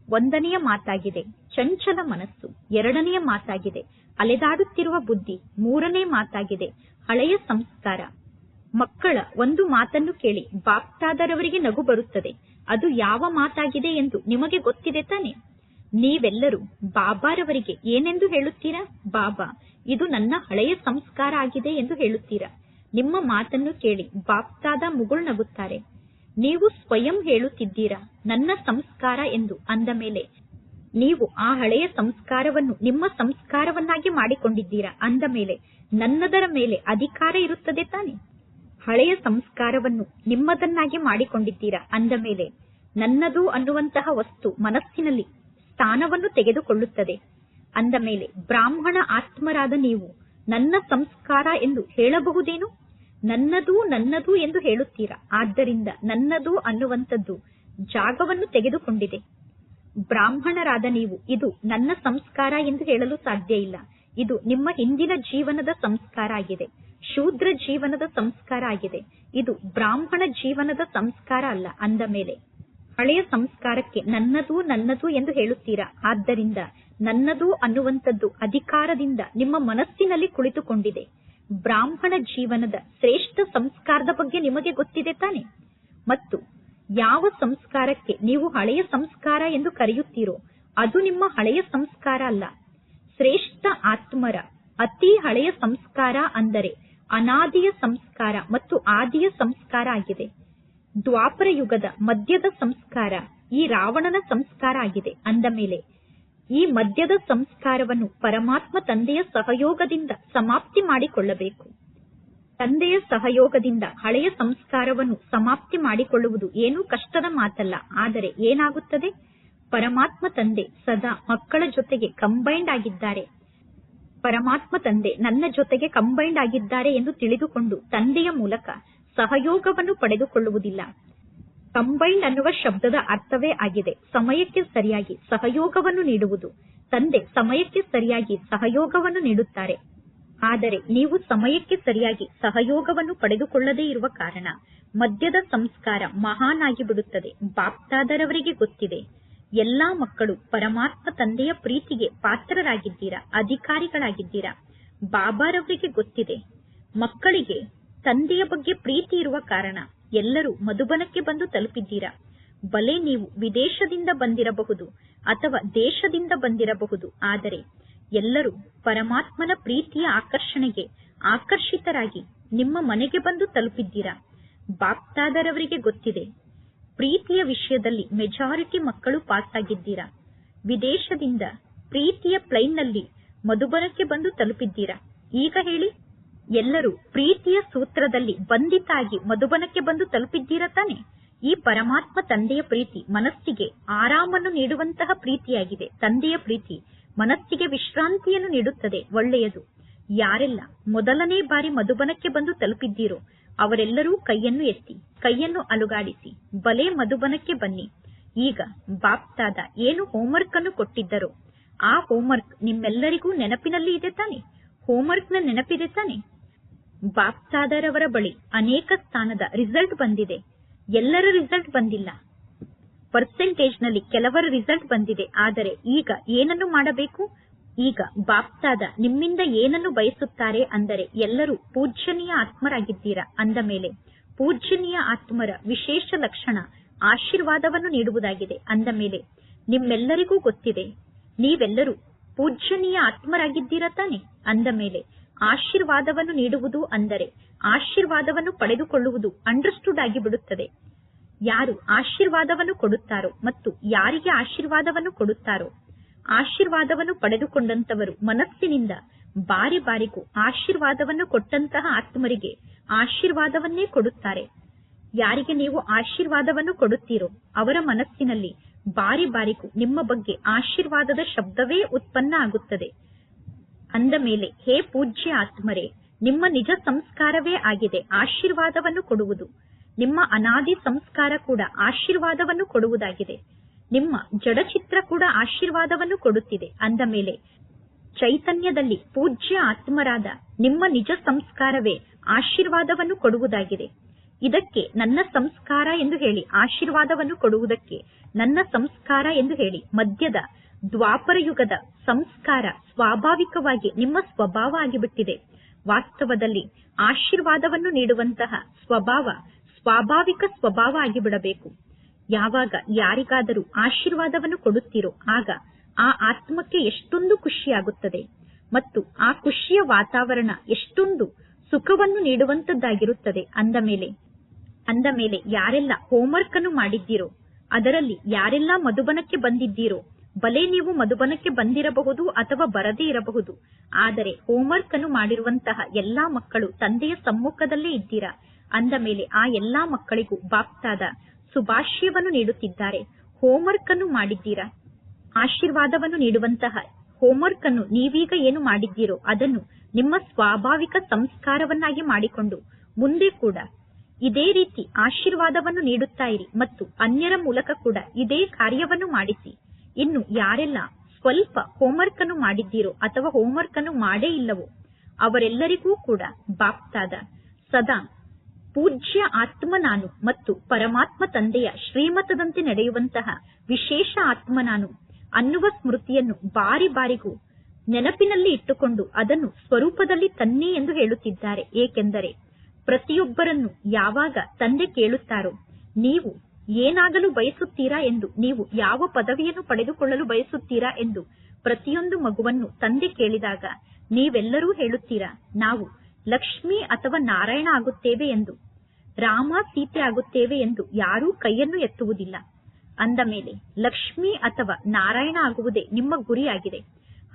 ಒಂದನೆಯ ಮಾತಾಗಿದೆ, ಚಂಚಲ ಮನಸ್ಸು. ಎರಡನೆಯ ಮಾತಾಗಿದೆ, ಅಲೆದಾಡುತ್ತಿರುವ ಬುದ್ಧಿ. ಮೂರನೇ ಮಾತಾಗಿದೆ, ಹಳೆಯ ಸಂಸ್ಕಾರ. ಮಕ್ಕಳ ಒಂದು ಮಾತನ್ನು ಕೇಳಿ ಬಾಪ್ತಾದರವರಿಗೆ ನಗು ಬರುತ್ತದೆ. ಅದು ಯಾವ ಮಾತಾಗಿದೆ ಎಂದು ನಿಮಗೆ ಗೊತ್ತಿದೆ ತಾನೆ? ನೀವೆಲ್ಲರೂ ಬಾಬಾರವರಿಗೆ ಏನೆಂದು ಹೇಳುತ್ತೀರಾ? ಬಾಬಾ, ಇದು ನನ್ನ ಹಳೆಯ ಸಂಸ್ಕಾರ ಆಗಿದೆ ಎಂದು ಹೇಳುತ್ತೀರಾ? ನಿಮ್ಮ ಮಾತನ್ನು ಕೇಳಿ ಬಾಪ್ತಾದ ಮುಗುಳ್ನಗುತ್ತಾರೆ ನೀವು ಸ್ವಯಂ ಹೇಳುತ್ತಿದ್ದೀರಾ? ನನ್ನ ಸಂಸ್ಕಾರ ಎಂದು ಅಂದ ಮೇಲೆ, ನೀವು ಆ ಹಳೆಯ ಸಂಸ್ಕಾರವನ್ನು ನಿಮ್ಮ ಸಂಸ್ಕಾರವನ್ನಾಗಿ ಮಾಡಿಕೊಂಡಿದ್ದೀರಾ? ಅಂದ ಮೇಲೆ, ನನ್ನದರ ಮೇಲೆ ಅಧಿಕಾರ ಇರುತ್ತದೆ ತಾನೆ? ಹಳೆಯ ಸಂಸ್ಕಾರವನ್ನು ನಿಮ್ಮದನ್ನಾಗಿ ಮಾಡಿಕೊಂಡಿದ್ದೀರಾ? ಅಂದ ಮೇಲೆ, ನನ್ನದು ಅನ್ನುವಂತಹ ವಸ್ತು ಮನಸ್ಸಿನಲ್ಲಿ ಸ್ಥಾನವನ್ನು ತೆಗೆದುಕೊಳ್ಳುತ್ತದೆ. ಅಂದ ಮೇಲೆ, ಬ್ರಾಹ್ಮಣ ಆತ್ಮರಾದ ನೀವು ನನ್ನ ಸಂಸ್ಕಾರ ಎಂದು ಹೇಳಬಹುದೇನು? ನನ್ನದು ನನ್ನದು ಎಂದು ಹೇಳುತ್ತೀರಾ? ಆದ್ದರಿಂದ ನನ್ನದು ಅನ್ನುವಂಥದ್ದು ಜಾಗವನ್ನು ತೆಗೆದುಕೊಂಡಿದೆ. ಬ್ರಾಹ್ಮಣರಾದ ನೀವು, ಇದು ನನ್ನ ಸಂಸ್ಕಾರ ಎಂದು ಹೇಳಲು ಸಾಧ್ಯ ಇಲ್ಲ. ಇದು ನಿಮ್ಮ ಹಿಂದಿನ ಜೀವನದ ಸಂಸ್ಕಾರ ಆಗಿದೆ. ಶೂದ್ರ ಜೀವನದ ಸಂಸ್ಕಾರ ಆಗಿದೆ. ಇದು ಬ್ರಾಹ್ಮಣ ಜೀವನದ ಸಂಸ್ಕಾರ ಅಲ್ಲ, ಅಂದ ಮೇಲೆ. ಹಳೆಯ ಸಂಸ್ಕಾರಕ್ಕೆ ನನ್ನದು ನನ್ನದು ಎಂದು ಹೇಳುತ್ತೀರಾ? ಆದ್ದರಿಂದ ನನ್ನದು ಅನ್ನುವಂಥದ್ದು ಅಧಿಕಾರದಿಂದ ನಿಮ್ಮ ಮನಸ್ಸಿನಲ್ಲಿ ಕುಳಿತುಕೊಂಡಿದೆ. ಬ್ರಾಹ್ಮಣ ಜೀವನದ ಶ್ರೇಷ್ಠ ಸಂಸ್ಕಾರದ ಬಗ್ಗೆ ನಿಮಗೆ ಗೊತ್ತಿದೆ ತಾನೆ? ಮತ್ತು ಯಾವ ಸಂಸ್ಕಾರಕ್ಕೆ ನೀವು ಹಳೆಯ ಸಂಸ್ಕಾರ ಎಂದು ಕರೆಯುತ್ತೀರೋ, ಅದು ನಿಮ್ಮ ಹಳೆಯ ಸಂಸ್ಕಾರ ಅಲ್ಲ. ಶ್ರೇಷ್ಠ ಆತ್ಮರ ಅತಿ ಹಳೆಯ ಸಂಸ್ಕಾರ ಅಂದರೆ ಅನಾದಿಯ ಸಂಸ್ಕಾರ ಮತ್ತು ಆದಿಯ ಸಂಸ್ಕಾರ ಆಗಿದೆ. ದ್ವಾಪರ ಯುಗದ ಮಧ್ಯದ ಸಂಸ್ಕಾರ ಈ ರಾವಣನ ಸಂಸ್ಕಾರ ಆಗಿದೆ. ಅಂದ ಮೇಲೆ ಈ ಮದ್ಯದ ಸಂಸ್ಕಾರವನ್ನು ಪರಮಾತ್ಮ ತಂದೆಯ ಸಹಯೋಗದಿಂದ ಸಮಾಪ್ತಿ ಮಾಡಿಕೊಳ್ಳಬೇಕು. ತಂದೆಯ ಸಹಯೋಗದಿಂದ ಹಳೆಯ ಸಂಸ್ಕಾರವನ್ನು ಸಮಾಪ್ತಿ ಮಾಡಿಕೊಳ್ಳುವುದು ಏನೂ ಕಷ್ಟದ ಮಾತಲ್ಲ, ಆದರೆ ಏನಾಗುತ್ತದೆ? ಪರಮಾತ್ಮ ತಂದೆ ಸದಾ ಮಕ್ಕಳ ಜೊತೆಗೆ ಕಂಬೈಂಡ್ ಆಗಿದ್ದಾರೆ. ಪರಮಾತ್ಮ ತಂದೆ ನನ್ನ ಜೊತೆಗೆ ಕಂಬೈಂಡ್ ಆಗಿದ್ದಾರೆ ಎಂದು ತಿಳಿದುಕೊಂಡು ತಂದೆಯ ಮೂಲಕ ಸಹಯೋಗವನ್ನು ಪಡೆದುಕೊಳ್ಳುವುದಿಲ್ಲ. ಕಂಬೈಂಡ್ ಅನ್ನುವ ಶಬ್ದದ ಅರ್ಥವೇ ಆಗಿದೆ. ಸಮಯಕ್ಕೆ ಸರಿಯಾಗಿ ಸಹಯೋಗವನ್ನು ನೀಡುವುದು. ತಂದೆ ಸಮಯಕ್ಕೆ ಸರಿಯಾಗಿ ಸಹಯೋಗವನ್ನು ನೀಡುತ್ತಾರೆ. ಆದರೆ ನೀವು ಸಮಯಕ್ಕೆ ಸರಿಯಾಗಿ ಸಹಯೋಗವನ್ನು ಪಡೆದುಕೊಳ್ಳದೇ ಇರುವ ಕಾರಣ ಮದ್ಯದ ಸಂಸ್ಕಾರ ಮಹಾನ್ ಆಗಿಬಿಡುತ್ತದೆ ಬಾಪ್ತಾದರವರಿಗೆ ಗೊತ್ತಿದೆ. ಎಲ್ಲಾ ಮಕ್ಕಳು ಪರಮಾತ್ಮ ತಂದೆಯ ಪ್ರೀತಿಗೆ ಪಾತ್ರರಾಗಿದ್ದೀರಾ? ಅಧಿಕಾರಿಗಳಾಗಿದ್ದೀರಾ? ಬಾಬಾರವರಿಗೆ ಗೊತ್ತಿದೆ. ಮಕ್ಕಳಿಗೆ ತಂದೆಯ ಬಗ್ಗೆ ಪ್ರೀತಿ ಇರುವ ಕಾರಣ ಎಲ್ಲರೂ ಮಧುಬನಕ್ಕೆ ಬಂದು ತಲುಪಿದ್ದೀರಾ? ಬಲೆ ನೀವು ವಿದೇಶದಿಂದ ಬಂದಿರಬಹುದು ಅಥವಾ ದೇಶದಿಂದ ಬಂದಿರಬಹುದು, ಆದರೆ ಎಲ್ಲರೂ ಪರಮಾತ್ಮನ ಪ್ರೀತಿಯ ಆಕರ್ಷಣೆಗೆ ಆಕರ್ಷಿತರಾಗಿ ನಿಮ್ಮ ಮನೆಗೆ ಬಂದು ತಲುಪಿದ್ದೀರಾ? ಬಾಪ್ತಾದರವರಿಗೆ ಗೊತ್ತಿದೆ, ಪ್ರೀತಿಯ ವಿಷಯದಲ್ಲಿ ಮೆಜಾರಿಟಿ ಮಕ್ಕಳು ಪಾಸ್ ಆಗಿದ್ದೀರಾ ವಿದೇಶದಿಂದ ಪ್ರೀತಿಯ ಪ್ಲೈನ್ನಲ್ಲಿ ಮಧುಬನಕ್ಕೆ ಬಂದು ತಲುಪಿದ್ದೀರಾ? ಈಗ ಹೇಳಿ. ಎಲ್ಲರೂ ಪ್ರೀತಿಯ ಸೂತ್ರದಲ್ಲಿ ಬಂಧಿತಾಗಿ ಮಧುಬನಕ್ಕೆ ಬಂದು ತಲುಪಿದ್ದೀರ ತಾನೆ? ಈ ಪರಮಾತ್ಮ ತಂದೆಯ ಪ್ರೀತಿ ಮನಸ್ಸಿಗೆ ಆರಾಮನ್ನು ನೀಡುವಂತಹ ಪ್ರೀತಿಯಾಗಿದೆ. ತಂದೆಯ ಪ್ರೀತಿ ಮನಸ್ಸಿಗೆ ವಿಶ್ರಾಂತಿಯನ್ನು ನೀಡುತ್ತದೆ, ಒಳ್ಳೆಯದು. ಯಾರೆಲ್ಲ ಮೊದಲನೇ ಬಾರಿ ಮಧುಬನಕ್ಕೆ ಬಂದು ತಲುಪಿದ್ದೀರೋ, ಅವರೆಲ್ಲರೂ ಕೈಯನ್ನು ಎತ್ತಿ, ಕೈಯನ್ನು ಅಲುಗಾಡಿಸಿ, ಬಲೆ ಮಧುಬನಕ್ಕೆ ಬನ್ನಿ. ಈಗ ಬಾಪ್ತಾದ ಏನು ಹೋಮ್ವರ್ಕ್ ಅನ್ನು ಕೊಟ್ಟಿದ್ದರೋ, ಆ ಹೋಮ್ವರ್ಕ್ ನಿಮ್ಮೆಲ್ಲರಿಗೂ ನೆನಪಿನಲ್ಲಿ ಇದೆ ತಾನೆ? ಹೋಮ್ವರ್ಕ್ನ ನೆನಪಿದೆ ತಾನೆ? ಬಾಪ್ತಾದರವರ ಬಳಿ ಅನೇಕ ಸ್ಥಾನದ ರಿಸಲ್ಟ್ ಬಂದಿದೆ. ಎಲ್ಲರ ರಿಸಲ್ಟ್ ಬಂದಿಲ್ಲ. ಪರ್ಸೆಂಟೇಜ್ನಲ್ಲಿ ಕೆಲವರ ರಿಸಲ್ಟ್ ಬಂದಿದೆ. ಆದರೆ ಈಗ ಏನನ್ನು ಮಾಡಬೇಕು? ಈಗ ಬಾಪ್ತಾದ ನಿಮ್ಮಿಂದ ಏನನ್ನು ಬಯಸುತ್ತಾರೆ ಅಂದರೆ ಎಲ್ಲರೂ ಪೂಜ್ಯನೀಯ ಆತ್ಮರಾಗಿದ್ದೀರಾ ಅಂದ ಮೇಲೆ ಪೂಜ್ಯನೀಯ ಆತ್ಮರ ವಿಶೇಷ ಲಕ್ಷಣ ಆಶೀರ್ವಾದವನ್ನು ನೀಡುವುದಾಗಿದೆ ಅಂದ ಮೇಲೆ ನಿಮ್ಮೆಲ್ಲರಿಗೂ ಗೊತ್ತಿದೆ. ನೀವೆಲ್ಲರೂ ಪೂಜ್ಯನೀಯ ಆತ್ಮರಾಗಿದ್ದೀರಾ ತಾನೆ? ಅಂದ ಮೇಲೆ ಆಶೀರ್ವಾದವನ್ನು ನೀಡುವುದು ಅಂದರೆ ಆಶೀರ್ವಾದವನ್ನು ಪಡೆದುಕೊಳ್ಳುವುದು ಅಂಡರ್ಸ್ಟುಡ್ ಆಗಿ ಬಿಡುತ್ತದೆ. ಯಾರು ಆಶೀರ್ವಾದವನ್ನು ಕೊಡುತ್ತಾರೋ ಮತ್ತು ಯಾರಿಗೆ ಆಶೀರ್ವಾದವನ್ನು ಕೊಡುತ್ತಾರೋ, ಆಶೀರ್ವಾದವನ್ನು ಪಡೆದುಕೊಂಡಂತವರು ಮನಸ್ಸಿನಿಂದ ಬಾರಿ ಬಾರಿಗೂ ಆಶೀರ್ವಾದವನ್ನು ಕೊಟ್ಟಂತಹ ಆತ್ಮರಿಗೆ ಆಶೀರ್ವಾದವನ್ನೇ ಕೊಡುತ್ತಾರೆ. ಯಾರಿಗೆ ನೀವು ಆಶೀರ್ವಾದವನ್ನು ಕೊಡುತ್ತೀರೋ ಅವರ ಮನಸ್ಸಿನಲ್ಲಿ ಬಾರಿ ಬಾರಿಗೂ ನಿಮ್ಮ ಬಗ್ಗೆ ಆಶೀರ್ವಾದದ ಶಬ್ದವೇ ಉತ್ಪನ್ನ ಆಗುತ್ತದೆ. ಅಂದ ಮೇಲೆ, ಹೇ ಪೂಜ್ಯ ಆತ್ಮರೇ, ನಿಮ್ಮ ನಿಜ ಸಂಸ್ಕಾರವೇ ಆಗಿದೆ, ಆಶೀರ್ವಾದವನ್ನು ಕೊಡುವುದು. ನಿಮ್ಮ ಅನಾದಿ ಸಂಸ್ಕಾರ ಕೂಡ ಆಶೀರ್ವಾದವನ್ನು ಕೊಡುವುದಾಗಿದೆ. ನಿಮ್ಮ ಜಡಚಿತ್ರ ಕೂಡ ಆಶೀರ್ವಾದವನ್ನು ಕೊಡುತ್ತಿದೆ. ಅಂದ ಮೇಲೆ, ಚೈತನ್ಯದಲ್ಲಿ ಪೂಜ್ಯ ಆತ್ಮರಾದ ನಿಮ್ಮ ನಿಜ ಸಂಸ್ಕಾರವೇ ಆಶೀರ್ವಾದವನ್ನು ಕೊಡುವುದಾಗಿದೆ. ಇದಕ್ಕೆ ನನ್ನ ಸಂಸ್ಕಾರ ಎಂದು ಹೇಳಿ, ಆಶೀರ್ವಾದವನ್ನು ಕೊಡುವುದಕ್ಕೆ ನನ್ನ ಸಂಸ್ಕಾರ ಎಂದು ಹೇಳಿ ಮಧ್ಯದ ದ್ವಾಪರ ಯುಗದ ಸಂಸ್ಕಾರ ಸ್ವಾಭಾವಿಕವಾಗಿ ನಿಮ್ಮ ಸ್ವಭಾವ ಆಗಿಬಿಟ್ಟಿದೆ. ವಾಸ್ತವದಲ್ಲಿ ಆಶೀರ್ವಾದವನ್ನು ನೀಡುವಂತಹ ಸ್ವಭಾವ ಸ್ವಾಭಾವಿಕ ಸ್ವಭಾವ ಆಗಿಬಿಡಬೇಕು. ಯಾವಾಗ ಯಾರಿಗಾದರೂ ಆಶೀರ್ವಾದವನ್ನು ಕೊಡುತ್ತೀರೋ ಆಗ ಆ ಆತ್ಮಕ್ಕೆ ಎಷ್ಟೊಂದು ಖುಷಿಯಾಗುತ್ತದೆ ಮತ್ತು ಆ ಖುಷಿಯ ವಾತಾವರಣ ಎಷ್ಟೊಂದು ಸುಖವನ್ನು ನೀಡುವಂತದ್ದಾಗಿರುತ್ತದೆ. ಅಂದ ಮೇಲೆ ಅಂದ ಮೇಲೆ ಯಾರೆಲ್ಲ ಹೋಮ್ವರ್ಕ್ ಅನ್ನು ಮಾಡಿದ್ದೀರೋ, ಅದರಲ್ಲಿ ಯಾರೆಲ್ಲ ಮಧುಬನಕ್ಕೆ ಬಂದಿದ್ದೀರೋ ಬಲೆ ನೀವು ಮಧುಬನಕ್ಕೆ ಬಂದಿರಬಹುದು ಅಥವಾ ಬರದೇ ಇರಬಹುದು. ಆದರೆ ಹೋಮ್ವರ್ಕ್ ಅನ್ನು ಮಾಡಿರುವಂತಹ ಎಲ್ಲಾ ಮಕ್ಕಳು ತಂದೆಯ ಸಮ್ಮುಖದಲ್ಲೇ ಇದ್ದೀರಾ? ಅಂದ ಮೇಲೆ ಆ ಎಲ್ಲಾ ಮಕ್ಕಳಿಗೂ ಬಾಪ್ತಾದ ಸುಭಾಷ್ಯವನ್ನು ನೀಡುತ್ತಿದ್ದಾರೆ. ಹೋಮ್ವರ್ಕ್ ಅನ್ನು ಮಾಡಿದ್ದೀರಾ? ಆಶೀರ್ವಾದವನ್ನು ನೀಡುವಂತಹ ಹೋಮ್ವರ್ಕ್ ಅನ್ನು ನೀವೀಗ ಏನು ಮಾಡಿದ್ದೀರೋ ಅದನ್ನು ನಿಮ್ಮ ಸ್ವಾಭಾವಿಕ ಸಂಸ್ಕಾರವನ್ನಾಗಿ ಮಾಡಿಕೊಂಡು ಮುಂದೆ ಕೂಡ ಇದೇ ರೀತಿ ಆಶೀರ್ವಾದವನ್ನು ನೀಡುತ್ತಾ ಇರಿ ಮತ್ತು ಅನ್ಯರ ಮೂಲಕ ಕೂಡ ಇದೇ ಕಾರ್ಯವನ್ನು ಮಾಡಿಸಿ. ಇನ್ನು ಯಾರೆಲ್ಲ ಸ್ವಲ್ಪ ಹೋಮ್ವರ್ಕ್ ಅನ್ನು ಮಾಡಿದ್ದೀರೋ ಅಥವಾ ಹೋಮ್ವರ್ಕ್ ಅನ್ನು ಮಾಡೇ ಇಲ್ಲವೋ ಅವರೆಲ್ಲರಿಗೂ ಕೂಡ ಬಾಪ್ತಾದ ಸದಾ ಪೂಜ್ಯ ಆತ್ಮ ನಾನು ಮತ್ತು ಪರಮಾತ್ಮ ತಂದೆಯ ಶ್ರೀಮತದಂತೆ ನಡೆಯುವಂತಹ ವಿಶೇಷ ಆತ್ಮ ನಾನು ಅನ್ನುವ ಸ್ಮೃತಿಯನ್ನು ಬಾರಿ ಬಾರಿಗೂ ನೆನಪಿನಲ್ಲಿ ಇಟ್ಟುಕೊಂಡು ಅದನ್ನು ಸ್ವರೂಪದಲ್ಲಿ ತನ್ನಿ ಎಂದು ಹೇಳುತ್ತಿದ್ದಾರೆ. ಏಕೆಂದರೆ ಪ್ರತಿಯೊಬ್ಬರನ್ನು ಯಾವಾಗ ತಂದೆ ಕೇಳುತ್ತಾರೋ ನೀವು ಏನಾಗಲು ಬಯಸುತ್ತೀರಾ ಎಂದು, ನೀವು ಯಾವ ಪದವಿಯನ್ನು ಪಡೆದುಕೊಳ್ಳಲು ಬಯಸುತ್ತೀರಾ ಎಂದು ಪ್ರತಿಯೊಂದು ಮಗುವನ್ನು ತಂದೆ ಕೇಳಿದಾಗ ನೀವೆಲ್ಲರೂ ಹೇಳುತ್ತೀರಾ, ನಾವು ಲಕ್ಷ್ಮಿ ಅಥವಾ ನಾರಾಯಣ ಆಗುತ್ತೇವೆ ಎಂದು, ರಾಮ ಸೀತೆ ಆಗುತ್ತೇವೆ ಎಂದು ಯಾರೂ ಕೈಯನ್ನು ಎತ್ತುವುದಿಲ್ಲ. ಅಂದ ಮೇಲೆ, ಲಕ್ಷ್ಮಿ ಅಥವಾ ನಾರಾಯಣ ಆಗುವುದೇ ನಿಮ್ಮ ಗುರಿಯಾಗಿದೆ.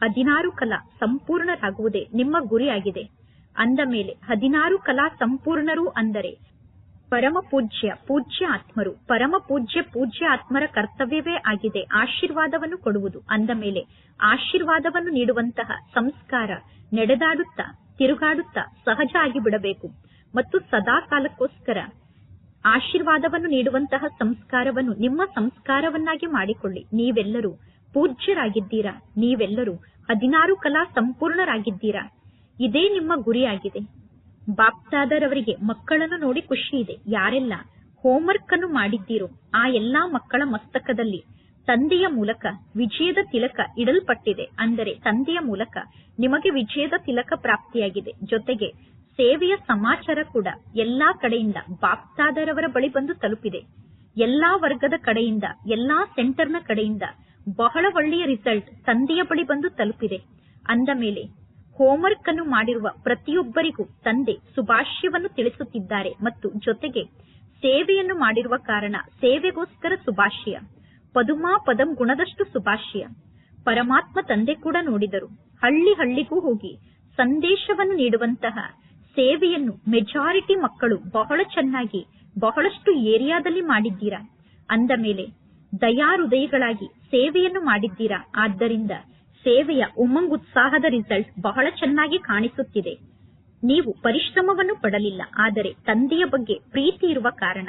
ಹದಿನಾರು ಕಲಾ ಸಂಪೂರ್ಣರಾಗುವುದೇ ನಿಮ್ಮ ಗುರಿಯಾಗಿದೆ. ಅಂದ ಮೇಲೆ, ಹದಿನಾರು ಕಲಾ ಸಂಪೂರ್ಣರು ಅಂದರೆ ಪರಮ ಪೂಜ್ಯ ಪೂಜ್ಯ ಆತ್ಮರು. ಪರಮ ಪೂಜ್ಯ ಪೂಜ್ಯ ಆತ್ಮರ ಕರ್ತವ್ಯವೇ ಆಗಿದೆ. ಆಶೀರ್ವಾದವನ್ನು ಕೊಡುವುದು. ಅಂದ ಮೇಲೆ ಆಶೀರ್ವಾದವನ್ನು ನೀಡುವಂತಹ ಸಂಸ್ಕಾರ ನಡೆದಾಡುತ್ತಾ, ತಿರುಗಾಡುತ್ತಾ ಸಹಜ ಆಗಿ ಬಿಡಬೇಕು ಮತ್ತು ಸದಾ ಕಾಲಕ್ಕೋಸ್ಕರ ಆಶೀರ್ವಾದವನ್ನು ನೀಡುವಂತಹ ಸಂಸ್ಕಾರವನ್ನು, ನಿಮ್ಮ ಸಂಸ್ಕಾರವನ್ನಾಗಿ ಮಾಡಿಕೊಳ್ಳಿ. ನೀವೆಲ್ಲರೂ ಪೂಜ್ಯರಾಗಿದ್ದೀರಾ? ನೀವೆಲ್ಲರೂ ಹದಿನಾರು ಕಲಾ ಸಂಪೂರ್ಣರಾಗಿದ್ದೀರಾ? ಇದೇ ನಿಮ್ಮ ಗುರಿಯಾಗಿದೆ. ಬಾಪ್ತಾದರವರಿಗೆ ಮಕ್ಕಳನ್ನು ನೋಡಿ ಖುಷಿ ಇದೆ. ಯಾರೆಲ್ಲ ಹೋಮ್ವರ್ಕ್ ಅನ್ನು ಮಾಡಿದ್ದೀರೋ ಆ ಎಲ್ಲಾ ಮಕ್ಕಳ ಮಸ್ತಕದಲ್ಲಿ ತಂದೆಯ ಮೂಲಕ ವಿಜಯದ ತಿಲಕ ಇಡಲ್ಪಟ್ಟಿದೆ. ಅಂದರೆ ತಂದೆಯ ಮೂಲಕ ನಿಮಗೆ ವಿಜಯದ ತಿಲಕ ಪ್ರಾಪ್ತಿಯಾಗಿದೆ. ಜೊತೆಗೆ ಸೇವೆಯ ಸಮಾಚಾರ ಕೂಡ ಎಲ್ಲಾ ಕಡೆಯಿಂದ ಬಾಪ್ತಾದರವರ ಬಳಿ ಬಂದು ತಲುಪಿದೆ. ಎಲ್ಲಾ ವರ್ಗದ ಕಡೆಯಿಂದ, ಎಲ್ಲಾ ಸೆಂಟರ್ನ ಕಡೆಯಿಂದ ಬಹಳ ಒಳ್ಳೆಯ ರಿಸಲ್ಟ್ ತಂದೆಯ ಬಳಿ ಬಂದು ತಲುಪಿದೆ. ಅಂದ ಮೇಲೆ ಹೋಂವರ್ಕ್ ಅನ್ನು ಮಾಡಿರುವ ಪ್ರತಿಯೊಬ್ಬರಿಗೂ ತಂದೆ ಸುಭಾಷ್ಯವನ್ನು ತಿಳಿಸುತ್ತಿದ್ದಾರೆ ಮತ್ತು ಜೊತೆಗೆ ಸೇವೆಯನ್ನು ಮಾಡಿರುವ ಕಾರಣ ಸೇವೆಗೋಸ್ಕರ ಸುಭಾಷ್ಯ. ಪದುಮಾ ಪದಂ ಗುಣದಷ್ಟು ಸುಭಾಷ್ಯ. ಪರಮಾತ್ಮ ತಂದೆ ಕೂಡ ನೋಡಿದರು. ಹಳ್ಳಿ ಹಳ್ಳಿಗೂ ಹೋಗಿ ಸಂದೇಶವನ್ನು ನೀಡುವಂತಹ ಸೇವೆಯನ್ನು ಮೆಜಾರಿಟಿ ಮಕ್ಕಳು ಬಹಳ ಚೆನ್ನಾಗಿ ಬಹಳಷ್ಟು ಏರಿಯಾದಲ್ಲಿ ಮಾಡಿದ್ದೀರಾ? ಅಂದ ಮೇಲೆ, ದಯಾಹೃದಯಗಳಾಗಿ ಸೇವೆಯನ್ನು ಮಾಡಿದ್ದೀರಾ? ಆದ್ದರಿಂದ ಸೇವೆಯ ಉಮಂಗುತ್ಸಾಹದ ರಿಸಲ್ಟ್ ಬಹಳ ಚೆನ್ನಾಗಿ ಕಾಣಿಸುತ್ತಿದೆ. ನೀವು ಪರಿಶ್ರಮವನ್ನು ಪಡಲಿಲ್ಲ, ಆದರೆ ತಂದೆಯ ಬಗ್ಗೆ ಪ್ರೀತಿ ಇರುವ ಕಾರಣ.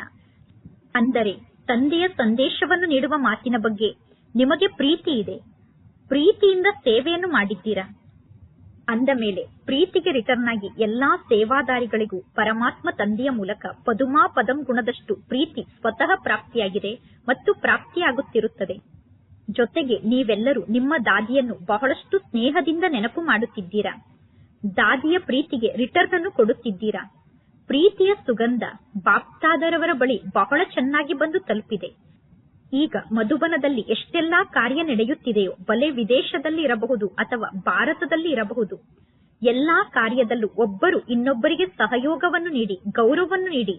ಅಂದರೆ ತಂದೆಯ ಸಂದೇಶವನ್ನು ನೀಡುವ ಮಾತಿನ ಬಗ್ಗೆ ನಿಮಗೆ ಪ್ರೀತಿ ಇದೆ. ಪ್ರೀತಿಯಿಂದ ಸೇವೆಯನ್ನು ಮಾಡಿದ್ದೀರಾ? ಅಂದ ಮೇಲೆ ಪ್ರೀತಿಗೆ ರಿಟರ್ನ್ ಆಗಿ ಎಲ್ಲಾ ಸೇವಾದಾರಿಗಳಿಗೂ ಪರಮಾತ್ಮ ತಂದೆಯ ಮೂಲಕ ಪದುಮಾ ಪದಂ ಗುಣದಷ್ಟು ಪ್ರೀತಿ ಸ್ವತಃ ಪ್ರಾಪ್ತಿಯಾಗಿದೆ ಮತ್ತು ಪ್ರಾಪ್ತಿಯಾಗುತ್ತಿರುತ್ತದೆ. ಜೊತೆಗೆ ನೀವೆಲ್ಲರೂ ನಿಮ್ಮ ದಾದಿಯನ್ನು ಬಹಳಷ್ಟು ಸ್ನೇಹದಿಂದ ನೆನಪು ಮಾಡುತ್ತಿದ್ದೀರಾ? ದಾದಿಯ ಪ್ರೀತಿಗೆ ರಿಟರ್ನ್ ಅನ್ನು ಕೊಡುತ್ತಿದ್ದೀರಾ? ಪ್ರೀತಿಯ ಸುಗಂಧ ಬಾಪ್ತಾದರವರ ಬಳಿ ಬಹಳ ಚೆನ್ನಾಗಿ ಬಂದು ತಲುಪಿದೆ. ಈಗ ಮಧುಬನದಲ್ಲಿ ಎಷ್ಟೆಲ್ಲಾ ಕಾರ್ಯ ನಡೆಯುತ್ತಿದೆಯೋ ಬಲೆ ವಿದೇಶದಲ್ಲಿ ಇರಬಹುದು ಅಥವಾ ಭಾರತದಲ್ಲಿ ಇರಬಹುದು. ಎಲ್ಲಾ ಕಾರ್ಯದಲ್ಲೂ ಒಬ್ಬರು ಇನ್ನೊಬ್ಬರಿಗೆ ಸಹಯೋಗವನ್ನು ನೀಡಿ, ಗೌರವವನ್ನು ನೀಡಿ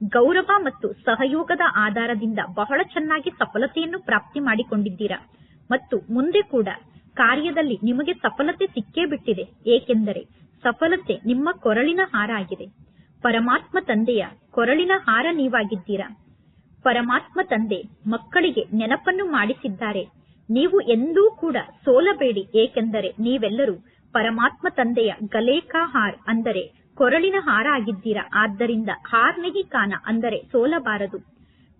ಗೌರವ ಮತ್ತು ಸಹಯೋಗದ ಆಧಾರದಿಂದ ಬಹಳ ಚೆನ್ನಾಗಿ ಸಫಲತೆಯನ್ನು ಪ್ರಾಪ್ತಿ ಮಾಡಿಕೊಂಡಿದ್ದೀರಾ. ಮತ್ತು ಮುಂದೆ ಕೂಡ ಕಾರ್ಯದಲ್ಲಿ ನಿಮಗೆ ಸಫಲತೆ ಸಿಕ್ಕೇ ಬಿಟ್ಟಿದೆ. ಏಕೆಂದರೆ ಸಫಲತೆ ನಿಮ್ಮ ಕೊರಳಿನ ಹಾರ ಆಗಿದೆ. ಪರಮಾತ್ಮ ತಂದೆಯ ಕೊರಳಿನ ಹಾರ ನೀವಾಗಿದ್ದೀರಾ. ಪರಮಾತ್ಮ ತಂದೆ ಮಕ್ಕಳಿಗೆ ನೆನಪನ್ನು ಮಾಡಿಸಿದ್ದಾರೆ. ನೀವು ಎಂದೂ ಕೂಡ ಸೋಲಬೇಡಿ. ಏಕೆಂದರೆ ನೀವೆಲ್ಲರೂ ಪರಮಾತ್ಮ ತಂದೆಯ ಗಲೇಕಾ ಹಾರ್ ಅಂದರೆ ಕೊರಳಿನ ಹಾರ ಆಗಿದ್ದೀರಾ ಆದ್ದರಿಂದ ಹಾರ್ ಕಾಣ ಕಾನ ಅಂದರೆ ಸೋಲಬಾರದು.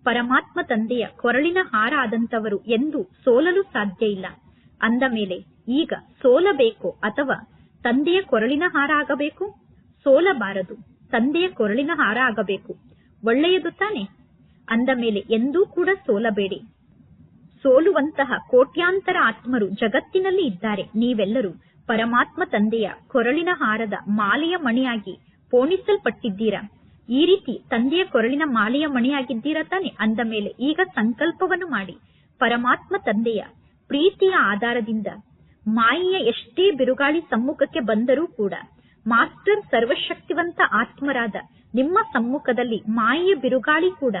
ಪರಮಾತ್ಮ ತಂದೆಯ ಕೊರಳಿನ ಹಾರ ಆದಂತವರು ಎಂದು ಸೋಲಲು ಸಾಧ್ಯ ಇಲ್ಲ. ಅಂದ ಮೇಲೆ, ಈಗ ಸೋಲಬೇಕು ಅಥವಾ ತಂದೆಯ ಕೊರಳಿನ ಹಾರ ಆಗಬೇಕು ಸೋಲಬಾರದು. ತಂದೆಯ ಕೊರಳಿನ ಹಾರ ಆಗಬೇಕು ಒಳ್ಳೆಯದು ತಾನೆ? ಅಂದ ಮೇಲೆ, ಎಂದೂ ಕೂಡ ಸೋಲಬೇಡಿ. ಸೋಲುವಂತಹ ಕೋಟ್ಯಾಂತರ ಆತ್ಮರು ಜಗತ್ತಿನಲ್ಲಿ ಇದ್ದಾರೆ. ನೀವೆಲ್ಲರೂ ಪರಮಾತ್ಮ ತಂದೆಯ ಕೊರಳಿನ ಹಾರದ ಮಾಲೆಯ ಮಣಿಯಾಗಿ ಪೋಣಿಸಲ್ಪಟ್ಟಿದ್ದೀರಾ? ಈ ರೀತಿ ತಂದೆಯ ಕೊರಳಿನ ಮಾಲೆಯ ಮಣಿಯಾಗಿದ್ದೀರಾ ತಾನೆ? ಅಂದ ಮೇಲೆ ಈಗ ಸಂಕಲ್ಪವನ್ನು ಮಾಡಿ. ಪರಮಾತ್ಮ ತಂದೆಯ ಪ್ರೀತಿಯ ಆಧಾರದಿಂದ ಮಾಯೆಯ ಎಷ್ಟೇ ಬಿರುಗಾಳಿ ಸಮ್ಮುಖಕ್ಕೆ ಬಂದರೂ ಕೂಡ ಮಾಸ್ಟರ್ ಸರ್ವಶಕ್ತಿವಂತ ಆತ್ಮರಾದ ನಿಮ್ಮ ಸಮ್ಮುಖದಲ್ಲಿ ಮಾಯೆಯ ಬಿರುಗಾಳಿ ಕೂಡ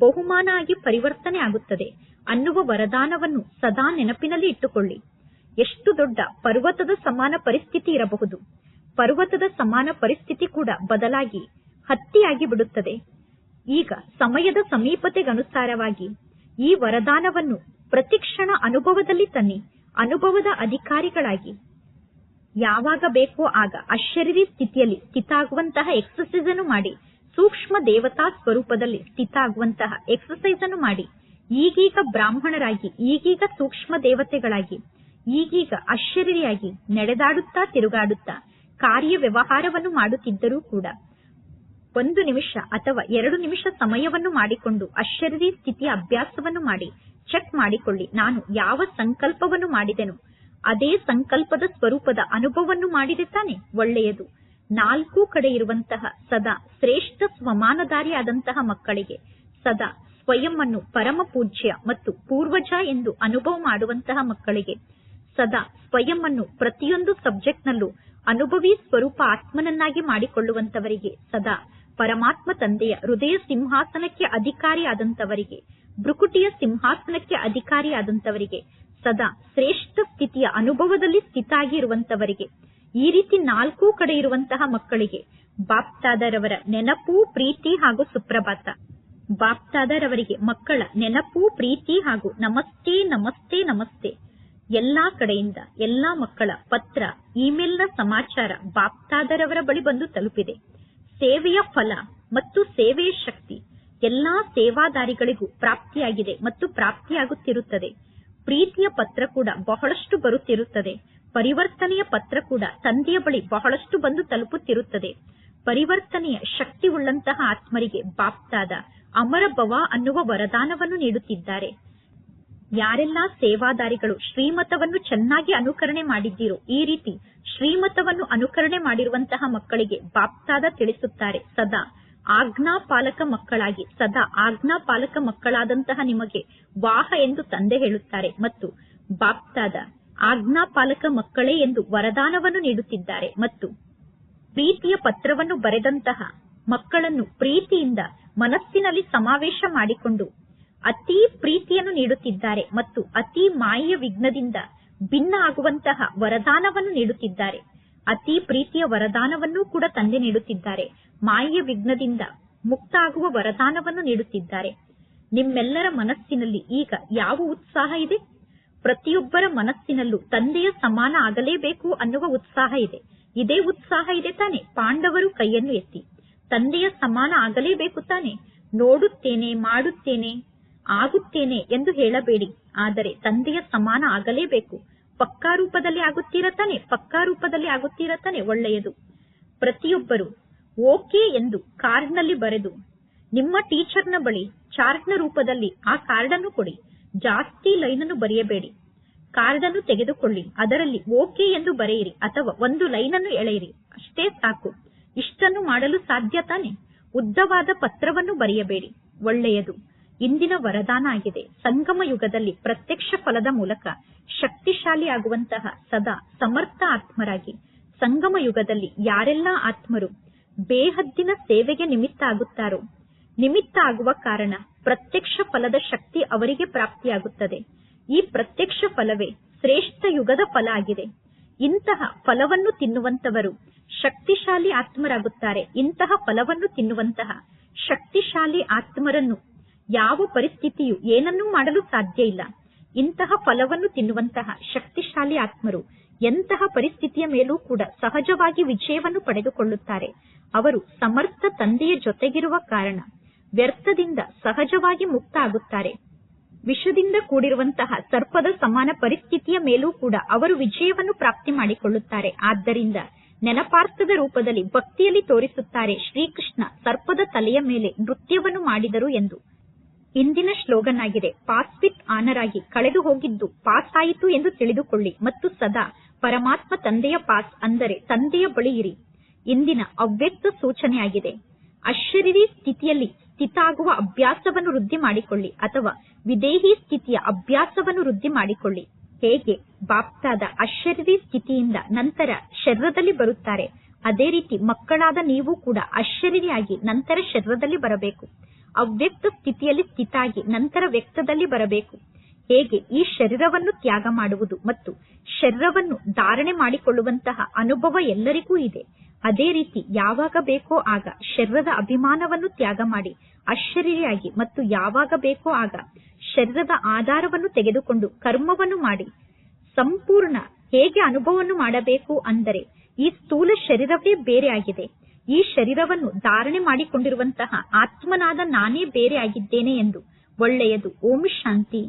ಬಹುಮಾನ ಆಗಿ ಪರಿವರ್ತನೆ ಆಗುತ್ತದೆ. ಅನ್ನುವ ವರದಾನವನ್ನು ಸದಾ ನೆನಪಿನಲ್ಲಿ ಇಟ್ಟುಕೊಳ್ಳಿ. ಎಷ್ಟು ದೊಡ್ಡ ಪರ್ವತದ ಸಮಾನ ಪರಿಸ್ಥಿತಿ ಇರಬಹುದು. ಪರ್ವತದ ಸಮಾನ ಪರಿಸ್ಥಿತಿ ಕೂಡ ಬದಲಾಗಿ ಹತ್ತಿಯಾಗಿ ಬಿಡುತ್ತದೆ. ಈಗ ಸಮಯದ ಸಮೀಪತೆಗನುಸಾರವಾಗಿ ಈ ವರದಾನವನ್ನು ಪ್ರತಿಕ್ಷಣ ಅನುಭವದಲ್ಲಿ ತನ್ನಿ, ಅನುಭವದ ಅಧಿಕಾರಿಗಳಾಗಿ. ಯಾವಾಗ ಬೇಕೋ ಆಗ ಅಶರೀರಿ ಸ್ಥಿತಿಯಲ್ಲಿ ಸ್ಥಿತಾಗುವಂತಹ ಎಕ್ಸಸೈಸ್ ಅನ್ನು ಮಾಡಿ, ಸೂಕ್ಷ್ಮ ದೇವತಾ ಸ್ವರೂಪದಲ್ಲಿ ಸ್ಥಿತಾಗುವಂತಹ ಎಕ್ಸಸೈಸ್ ಅನ್ನು ಮಾಡಿ, ಈಗೀಗ ಬ್ರಾಹ್ಮಣರಾಗಿ, ಈಗೀಗ ಸೂಕ್ಷ್ಮ ದೇವತೆಗಳಾಗಿ ಈಗೀಗ ಅಶರೀರಿಯಾಗಿ ನಡೆದಾಡುತ್ತಾ ತಿರುಗಾಡುತ್ತಾ ಕಾರ್ಯ ವ್ಯವಹಾರವನ್ನು ಮಾಡುತ್ತಿದ್ದರೂ ಕೂಡ ಒಂದು ನಿಮಿಷ ಅಥವಾ ಎರಡು ನಿಮಿಷ ಸಮಯವನ್ನು ಮಾಡಿಕೊಂಡು ಅಶರೀರಿ ಸ್ಥಿತಿಯ ಅಭ್ಯಾಸವನ್ನು ಮಾಡಿ ಚೆಕ್ ಮಾಡಿಕೊಳ್ಳಿ. ನಾನು ಯಾವ ಸಂಕಲ್ಪವನ್ನು ಮಾಡಿದೆನು? ಅದೇ ಸಂಕಲ್ಪದ ಸ್ವರೂಪದ ಅನುಭವವನ್ನು ಮಾಡಿದೆ ತಾನೆ? ಒಳ್ಳೆಯದು. ನಾಲ್ಕು ಕಡೆ ಇರುವಂತಹ ಸದಾ ಶ್ರೇಷ್ಠ ಸ್ವಮಾನಧಾರಿಯಾದಂತಹ ಮಕ್ಕಳಿಗೆ ಸದಾ ಸ್ವಯಂ ಅನ್ನು ಪರಮ ಪೂಜ್ಯ ಮತ್ತು ಪೂರ್ವಜ ಎಂದು ಅನುಭವ ಮಾಡುವಂತಹ ಮಕ್ಕಳಿಗೆ ಸದಾ ಸ್ವಯಂ ಅನ್ನು ಪ್ರತಿಯೊಂದು ಸಬ್ಜೆಕ್ಟ್ನಲ್ಲೂ ಅನುಭವಿ ಸ್ವರೂಪ ಆತ್ಮನನ್ನಾಗಿ ಮಾಡಿಕೊಳ್ಳುವಂತವರಿಗೆ ಸದಾ ಪರಮಾತ್ಮ ತಂದೆಯ ಹೃದಯ ಸಿಂಹಾಸನಕ್ಕೆ ಅಧಿಕಾರಿಯಾದಂತವರಿಗೆ ಭ್ರುಕುಟಿಯ ಸಿಂಹಾಸನಕ್ಕೆ ಅಧಿಕಾರಿಯಾದಂತವರಿಗೆ ಸದಾ ಶ್ರೇಷ್ಠ ಸ್ಥಿತಿಯ ಅನುಭವದಲ್ಲಿ ಸ್ಥಿತಾಗಿ ಇರುವಂತವರಿಗೆ, ಈ ರೀತಿ ನಾಲ್ಕು ಕಡೆ ಇರುವಂತಹ ಮಕ್ಕಳಿಗೆ ಬಾಪ್ತಾದರವರ ನೆನಪು, ಪ್ರೀತಿ ಹಾಗೂ ಸುಪ್ರಭಾತ. ಬಾಪ್ತಾದರವರಿಗೆ ಮಕ್ಕಳ ನೆನಪು, ಪ್ರೀತಿ ಹಾಗೂ ನಮಸ್ತೆ ನಮಸ್ತೆ ನಮಸ್ತೆ. ಎಲ್ಲಾ ಕಡೆಯಿಂದ ಎಲ್ಲಾ ಮಕ್ಕಳ ಪತ್ರ ಇಮೇಲ್ನ ಸಮಾಚಾರ ಬಾಪ್ತಾದರವರ ಬಳಿ ಬಂದು ತಲುಪಿದೆ. ಸೇವೆಯ ಫಲ ಮತ್ತು ಸೇವೆಯ ಶಕ್ತಿ ಎಲ್ಲಾ ಸೇವಾದಾರಿಗಳಿಗೂ ಪ್ರಾಪ್ತಿಯಾಗಿದೆ ಮತ್ತು ಪ್ರಾಪ್ತಿಯಾಗುತ್ತಿರುತ್ತದೆ. ಪ್ರೀತಿಯ ಪತ್ರ ಕೂಡ ಬಹಳಷ್ಟು ಬರುತ್ತಿರುತ್ತದೆ. ಪರಿವರ್ತನೆಯ ಪತ್ರ ಕೂಡ ತಂದೆಯ ಬಳಿ ಬಹಳಷ್ಟು ಬಂದು ತಲುಪುತ್ತಿರುತ್ತದೆ. ಪರಿವರ್ತನೆಯ ಶಕ್ತಿ ಉಳ್ಳಂತಹ ಆತ್ಮರಿಗೆ ಬಾಪ್ತಾದ ಅಮರ ಭವ ಅನ್ನುವ ವರದಾನವನ್ನು ನೀಡುತ್ತಿದ್ದಾರೆ. ಯಾರೆಲ್ಲಾ ಸೇವಾದಾರಿಗಳು ಶ್ರೀಮತವನ್ನು ಚೆನ್ನಾಗಿ ಅನುಕರಣೆ ಮಾಡಿದ್ದೀರೋ ಈ ರೀತಿ ಶ್ರೀಮತವನ್ನು ಅನುಕರಣೆ ಮಾಡಿರುವಂತಹ ಮಕ್ಕಳಿಗೆ ಬಾಪ್ತಾದ ತಿಳಿಸುತ್ತಾರೆ. ಸದಾ ಆಜ್ಞಾಪಾಲಕ ಮಕ್ಕಳಾಗಿ, ಸದಾ ಆಜ್ಞಾಪಾಲಕ ಮಕ್ಕಳಾದಂತಹ ನಿಮಗೆ ವಾಹ ಎಂದು ತಂದೆ ಹೇಳುತ್ತಾರೆ ಮತ್ತು ಬಾಪ್ತಾದ ಆಜ್ಞಾಪಾಲಕ ಮಕ್ಕಳೇ ಎಂದು ವರದಾನವನ್ನು ನೀಡುತ್ತಿದ್ದಾರೆ ಮತ್ತು ಪ್ರೀತಿಯ ಪತ್ರವನ್ನು ಬರೆದಂತಹ ಮಕ್ಕಳನ್ನು ಪ್ರೀತಿಯಿಂದ ಮನಸ್ಸಿನಲ್ಲಿ ಸಮಾವೇಶ ಮಾಡಿಕೊಂಡು ಅತಿ ಪ್ರೀತಿಯನ್ನು ನೀಡುತ್ತಿದ್ದಾರೆ ಮತ್ತು ಅತಿ ಮಾಯೆಯ ವಿಘ್ನದಿಂದ ಭಿನ್ನ ಆಗುವಂತಹ ವರದಾನವನ್ನು ನೀಡುತ್ತಿದ್ದಾರೆ. ಅತಿ ಪ್ರೀತಿಯ ವರದಾನವನ್ನು ಕೂಡ ತಂದೆ ನೀಡುತ್ತಿದ್ದಾರೆ. ಮಾಯೆಯ ವಿಘ್ನದಿಂದ ಮುಕ್ತ ಆಗುವ ವರದಾನವನ್ನು ನೀಡುತ್ತಿದ್ದಾರೆ. ನಿಮ್ಮೆಲ್ಲರ ಮನಸ್ಸಿನಲ್ಲಿ ಈಗ ಯಾವ ಉತ್ಸಾಹ ಇದೆ? ಪ್ರತಿಯೊಬ್ಬರ ಮನಸ್ಸಿನಲ್ಲೂ ತಂದೆಯ ಸಮಾನ ಆಗಲೇಬೇಕು ಅನ್ನುವ ಉತ್ಸಾಹ ಇದೆ. ಇದೇ ಉತ್ಸಾಹ ಇದೆ ತಾನೆ. ಪಾಂಡವರು ಕೈಯನ್ನು ಎತ್ತಿ, ತಂದೆಯ ಸಮಾನ ಆಗಲೇಬೇಕು ತಾನೆ. ನೋಡುತ್ತೇನೆ, ಮಾಡುತ್ತೇನೆ. ಆಗುತ್ತೇನೆ ಎಂದು ಹೇಳಬೇಡಿ. ಆದರೆ ತಂದೆಯ ಸಮಾನ ಆಗಲೇಬೇಕು. ಪಕ್ಕಾ ರೂಪದಲ್ಲಿ ಆಗುತ್ತೀರಾ ತಾನೆ? ಪಕ್ಕಾ ರೂಪದಲ್ಲಿ ಆಗುತ್ತೀರಾ ತಾನೆ? ಒಳ್ಳೆಯದು. ಪ್ರತಿಯೊಬ್ಬರು ಓಕೆ ಎಂದು ಕಾರ್ಡ್ನಲ್ಲಿ ಬರೆದು, ನಿಮ್ಮ ಟೀಚರ್ನ ಬಳಿ ಚಾರ್ಟ್ನ ರೂಪದಲ್ಲಿ ಆ ಕಾರ್ಡ್ ಅನ್ನು ಕೊಡಿ. ಜಾಸ್ತಿ ಲೈನ್ ಅನ್ನು ಬರೆಯಬೇಡಿ. ಕಾರ್ಡ್ ಅನ್ನು ತೆಗೆದುಕೊಳ್ಳಿ. ಅದರಲ್ಲಿ ಓಕೆ ಎಂದು ಬರೆಯಿರಿ ಅಥವಾ ಒಂದು ಲೈನ್ ಅನ್ನು ಎಳೆಯಿರಿ. ಅಷ್ಟೇ ಸಾಕು. ಇಷ್ಟನ್ನು ಮಾಡಲು ಸಾಧ್ಯ ತಾನೆ? ಉದ್ದವಾದ ಪತ್ರವನ್ನು ಬರೆಯಬೇಡಿ. ಒಳ್ಳೆಯದು. ಇಂದಿನ ವರದಾನ ಆಗಿದೆ. ಸಂಗಮ ಯುಗದಲ್ಲಿ ಪ್ರತ್ಯಕ್ಷ ಫಲದ ಮೂಲಕ ಶಕ್ತಿಶಾಲಿ ಆಗುವಂತಹ ಸದಾ ಸಮರ್ಥ ಆತ್ಮರಾಗಿ. ಸಂಗಮ ಯುಗದಲ್ಲಿ ಯಾರೆಲ್ಲ ಆತ್ಮರು ಬೇಹದ್ದಿನ ಸೇವೆಗೆ ನಿಮಿತ್ತ ಆಗುತ್ತಾರೋ, ನಿಮಿತ್ತ ಆಗುವ ಕಾರಣ ಪ್ರತ್ಯಕ್ಷ ಫಲದ ಶಕ್ತಿ ಅವರಿಗೆ ಪ್ರಾಪ್ತಿಯಾಗುತ್ತದೆ. ಈ ಪ್ರತ್ಯಕ್ಷ ಫಲವೇ ಶ್ರೇಷ್ಠ ಯುಗದ ಫಲ ಆಗಿದೆ. ಇಂತಹ ಫಲವನ್ನು ತಿನ್ನುವಂತವರು ಶಕ್ತಿಶಾಲಿ ಆತ್ಮರಾಗುತ್ತಾರೆ. ಇಂತಹ ಫಲವನ್ನು ತಿನ್ನುವಂತಹ ಶಕ್ತಿಶಾಲಿ ಆತ್ಮರನ್ನು ಯಾವ ಪರಿಸ್ಥಿತಿಯು ಏನನ್ನೂ ಮಾಡಲು ಸಾಧ್ಯ ಇಲ್ಲ. ಇಂತಹ ಫಲವನ್ನು ತಿನ್ನುವಂತಹ ಶಕ್ತಿಶಾಲಿ ಆತ್ಮರು ಎಂತಹ ಪರಿಸ್ಥಿತಿಯ ಮೇಲೂ ಕೂಡ ಸಹಜವಾಗಿ ವಿಜಯವನ್ನು ಪಡೆದುಕೊಳ್ಳುತ್ತಾರೆ. ಅವರು ಸಮರ್ಥ ತಂದೆಯ ಜೊತೆಗಿರುವ ಕಾರಣ ವ್ಯರ್ಥದಿಂದ ಸಹಜವಾಗಿ ಮುಕ್ತ ಆಗುತ್ತಾರೆ ವಿಷದಿಂದ ಕೂಡಿರುವಂತಹ ಸರ್ಪದ ಸಮಾನ ಪರಿಸ್ಥಿತಿಯ ಮೇಲೂ ಕೂಡ ಅವರು ವಿಜಯವನ್ನು ಪ್ರಾಪ್ತಿ ಮಾಡಿಕೊಳ್ಳುತ್ತಾರೆ. ಆದ್ದರಿಂದ ನೆನಪಾರ್ಥದ ರೂಪದಲ್ಲಿ ಭಕ್ತಿಯಲ್ಲಿ ತೋರಿಸುತ್ತಾರೆ ಶ್ರೀಕೃಷ್ಣ ಸರ್ಪದ ತಲೆಯ ಮೇಲೆ ನೃತ್ಯವನ್ನು ಮಾಡಿದರು ಎಂದು. ಇಂದಿನ ಶ್ಲೋಗನ್ ಆಗಿದೆ ಪಾಸ್ ವಿತ್ ಆನರ್ ಆಗಿ ಕಳೆದು ಹೋಗಿದ್ದು ಪಾಸ್ ಆಯಿತು ಎಂದು ತಿಳಿದುಕೊಳ್ಳಿ ಮತ್ತು ಸದಾ ಪರಮಾತ್ಮ ತಂದೆಯ ಪಾಸ್ ಅಂದರೆ ತಂದೆಯ ಬಳಿ ಇರಿ. ಇಂದಿನ ಅವ್ಯಕ್ತ ಸೂಚನೆಯಾಗಿದೆ. ಅಶರೀರಿ ಸ್ಥಿತಿಯಲ್ಲಿ ಸ್ಥಿತ ಆಗುವ ಅಭ್ಯಾಸವನ್ನು ವೃದ್ಧಿ ಮಾಡಿಕೊಳ್ಳಿ ಅಥವಾ ವಿದೇಹಿ ಸ್ಥಿತಿಯ ಅಭ್ಯಾಸವನ್ನು ವೃದ್ಧಿ ಮಾಡಿಕೊಳ್ಳಿ. ಹೇಗೆ? ಬಾಪ್ತಾದ ಅಶರೀರಿ ಸ್ಥಿತಿಯಿಂದ ನಂತರ ಶರೀರದಲ್ಲಿ ಬರುತ್ತಾರೆ. ಅದೇ ರೀತಿ ಮಕ್ಕಳಾದ ನೀವು ಕೂಡ ಅಶರೀರಿಯಾಗಿ ನಂತರ ಶರೀರದಲ್ಲಿ ಬರಬೇಕು. ಅವ್ಯಕ್ತ ಸ್ಥಿತಿಯಲ್ಲಿ ಸ್ಥಿತಾಗಿ, ನಂತರ ವ್ಯಕ್ತದಲ್ಲಿ ಬರಬೇಕು. ಹೇಗೆ? ಈ ಶರೀರವನ್ನು ತ್ಯಾಗ ಮಾಡುವುದು ಮತ್ತು ಶರೀರವನ್ನು ಧಾರಣೆ ಮಾಡಿಕೊಳ್ಳುವಂತಹ ಅನುಭವ ಎಲ್ಲರಿಗೂ ಇದೆ. ಅದೇ ರೀತಿ ಯಾವಾಗ ಬೇಕೋ ಆಗ ಶರೀರದ ಅಭಿಮಾನವನ್ನು ತ್ಯಾಗ ಮಾಡಿ ಅಶರೀರಿಯಾಗಿ ಮತ್ತು ಯಾವಾಗ ಬೇಕೋ ಆಗ ಶರೀರದ ಆಧಾರವನ್ನು ತೆಗೆದುಕೊಂಡು ಕರ್ಮವನ್ನು ಮಾಡಿ, ಸಂಪೂರ್ಣ ಹೇಗೆ ಅನುಭವವನ್ನು ಮಾಡಬೇಕು ಅಂದರೆ ಈ ಸ್ಥೂಲ ಶರೀರವೇ ಬೇರೆ ಆಗಿದೆ ಈ ಶರೀರವನ್ನು ಧಾರಣೆ ಮಾಡಿಕೊಂಡಿರುವಂತಹ ಆತ್ಮನಾದ ನಾನೇ ಬೇರೆ ಆಗಿದ್ದೇನೆ ಎಂದು ಒಳ್ಳೆಯದು. ಓಂ ಶಾಂತಿ.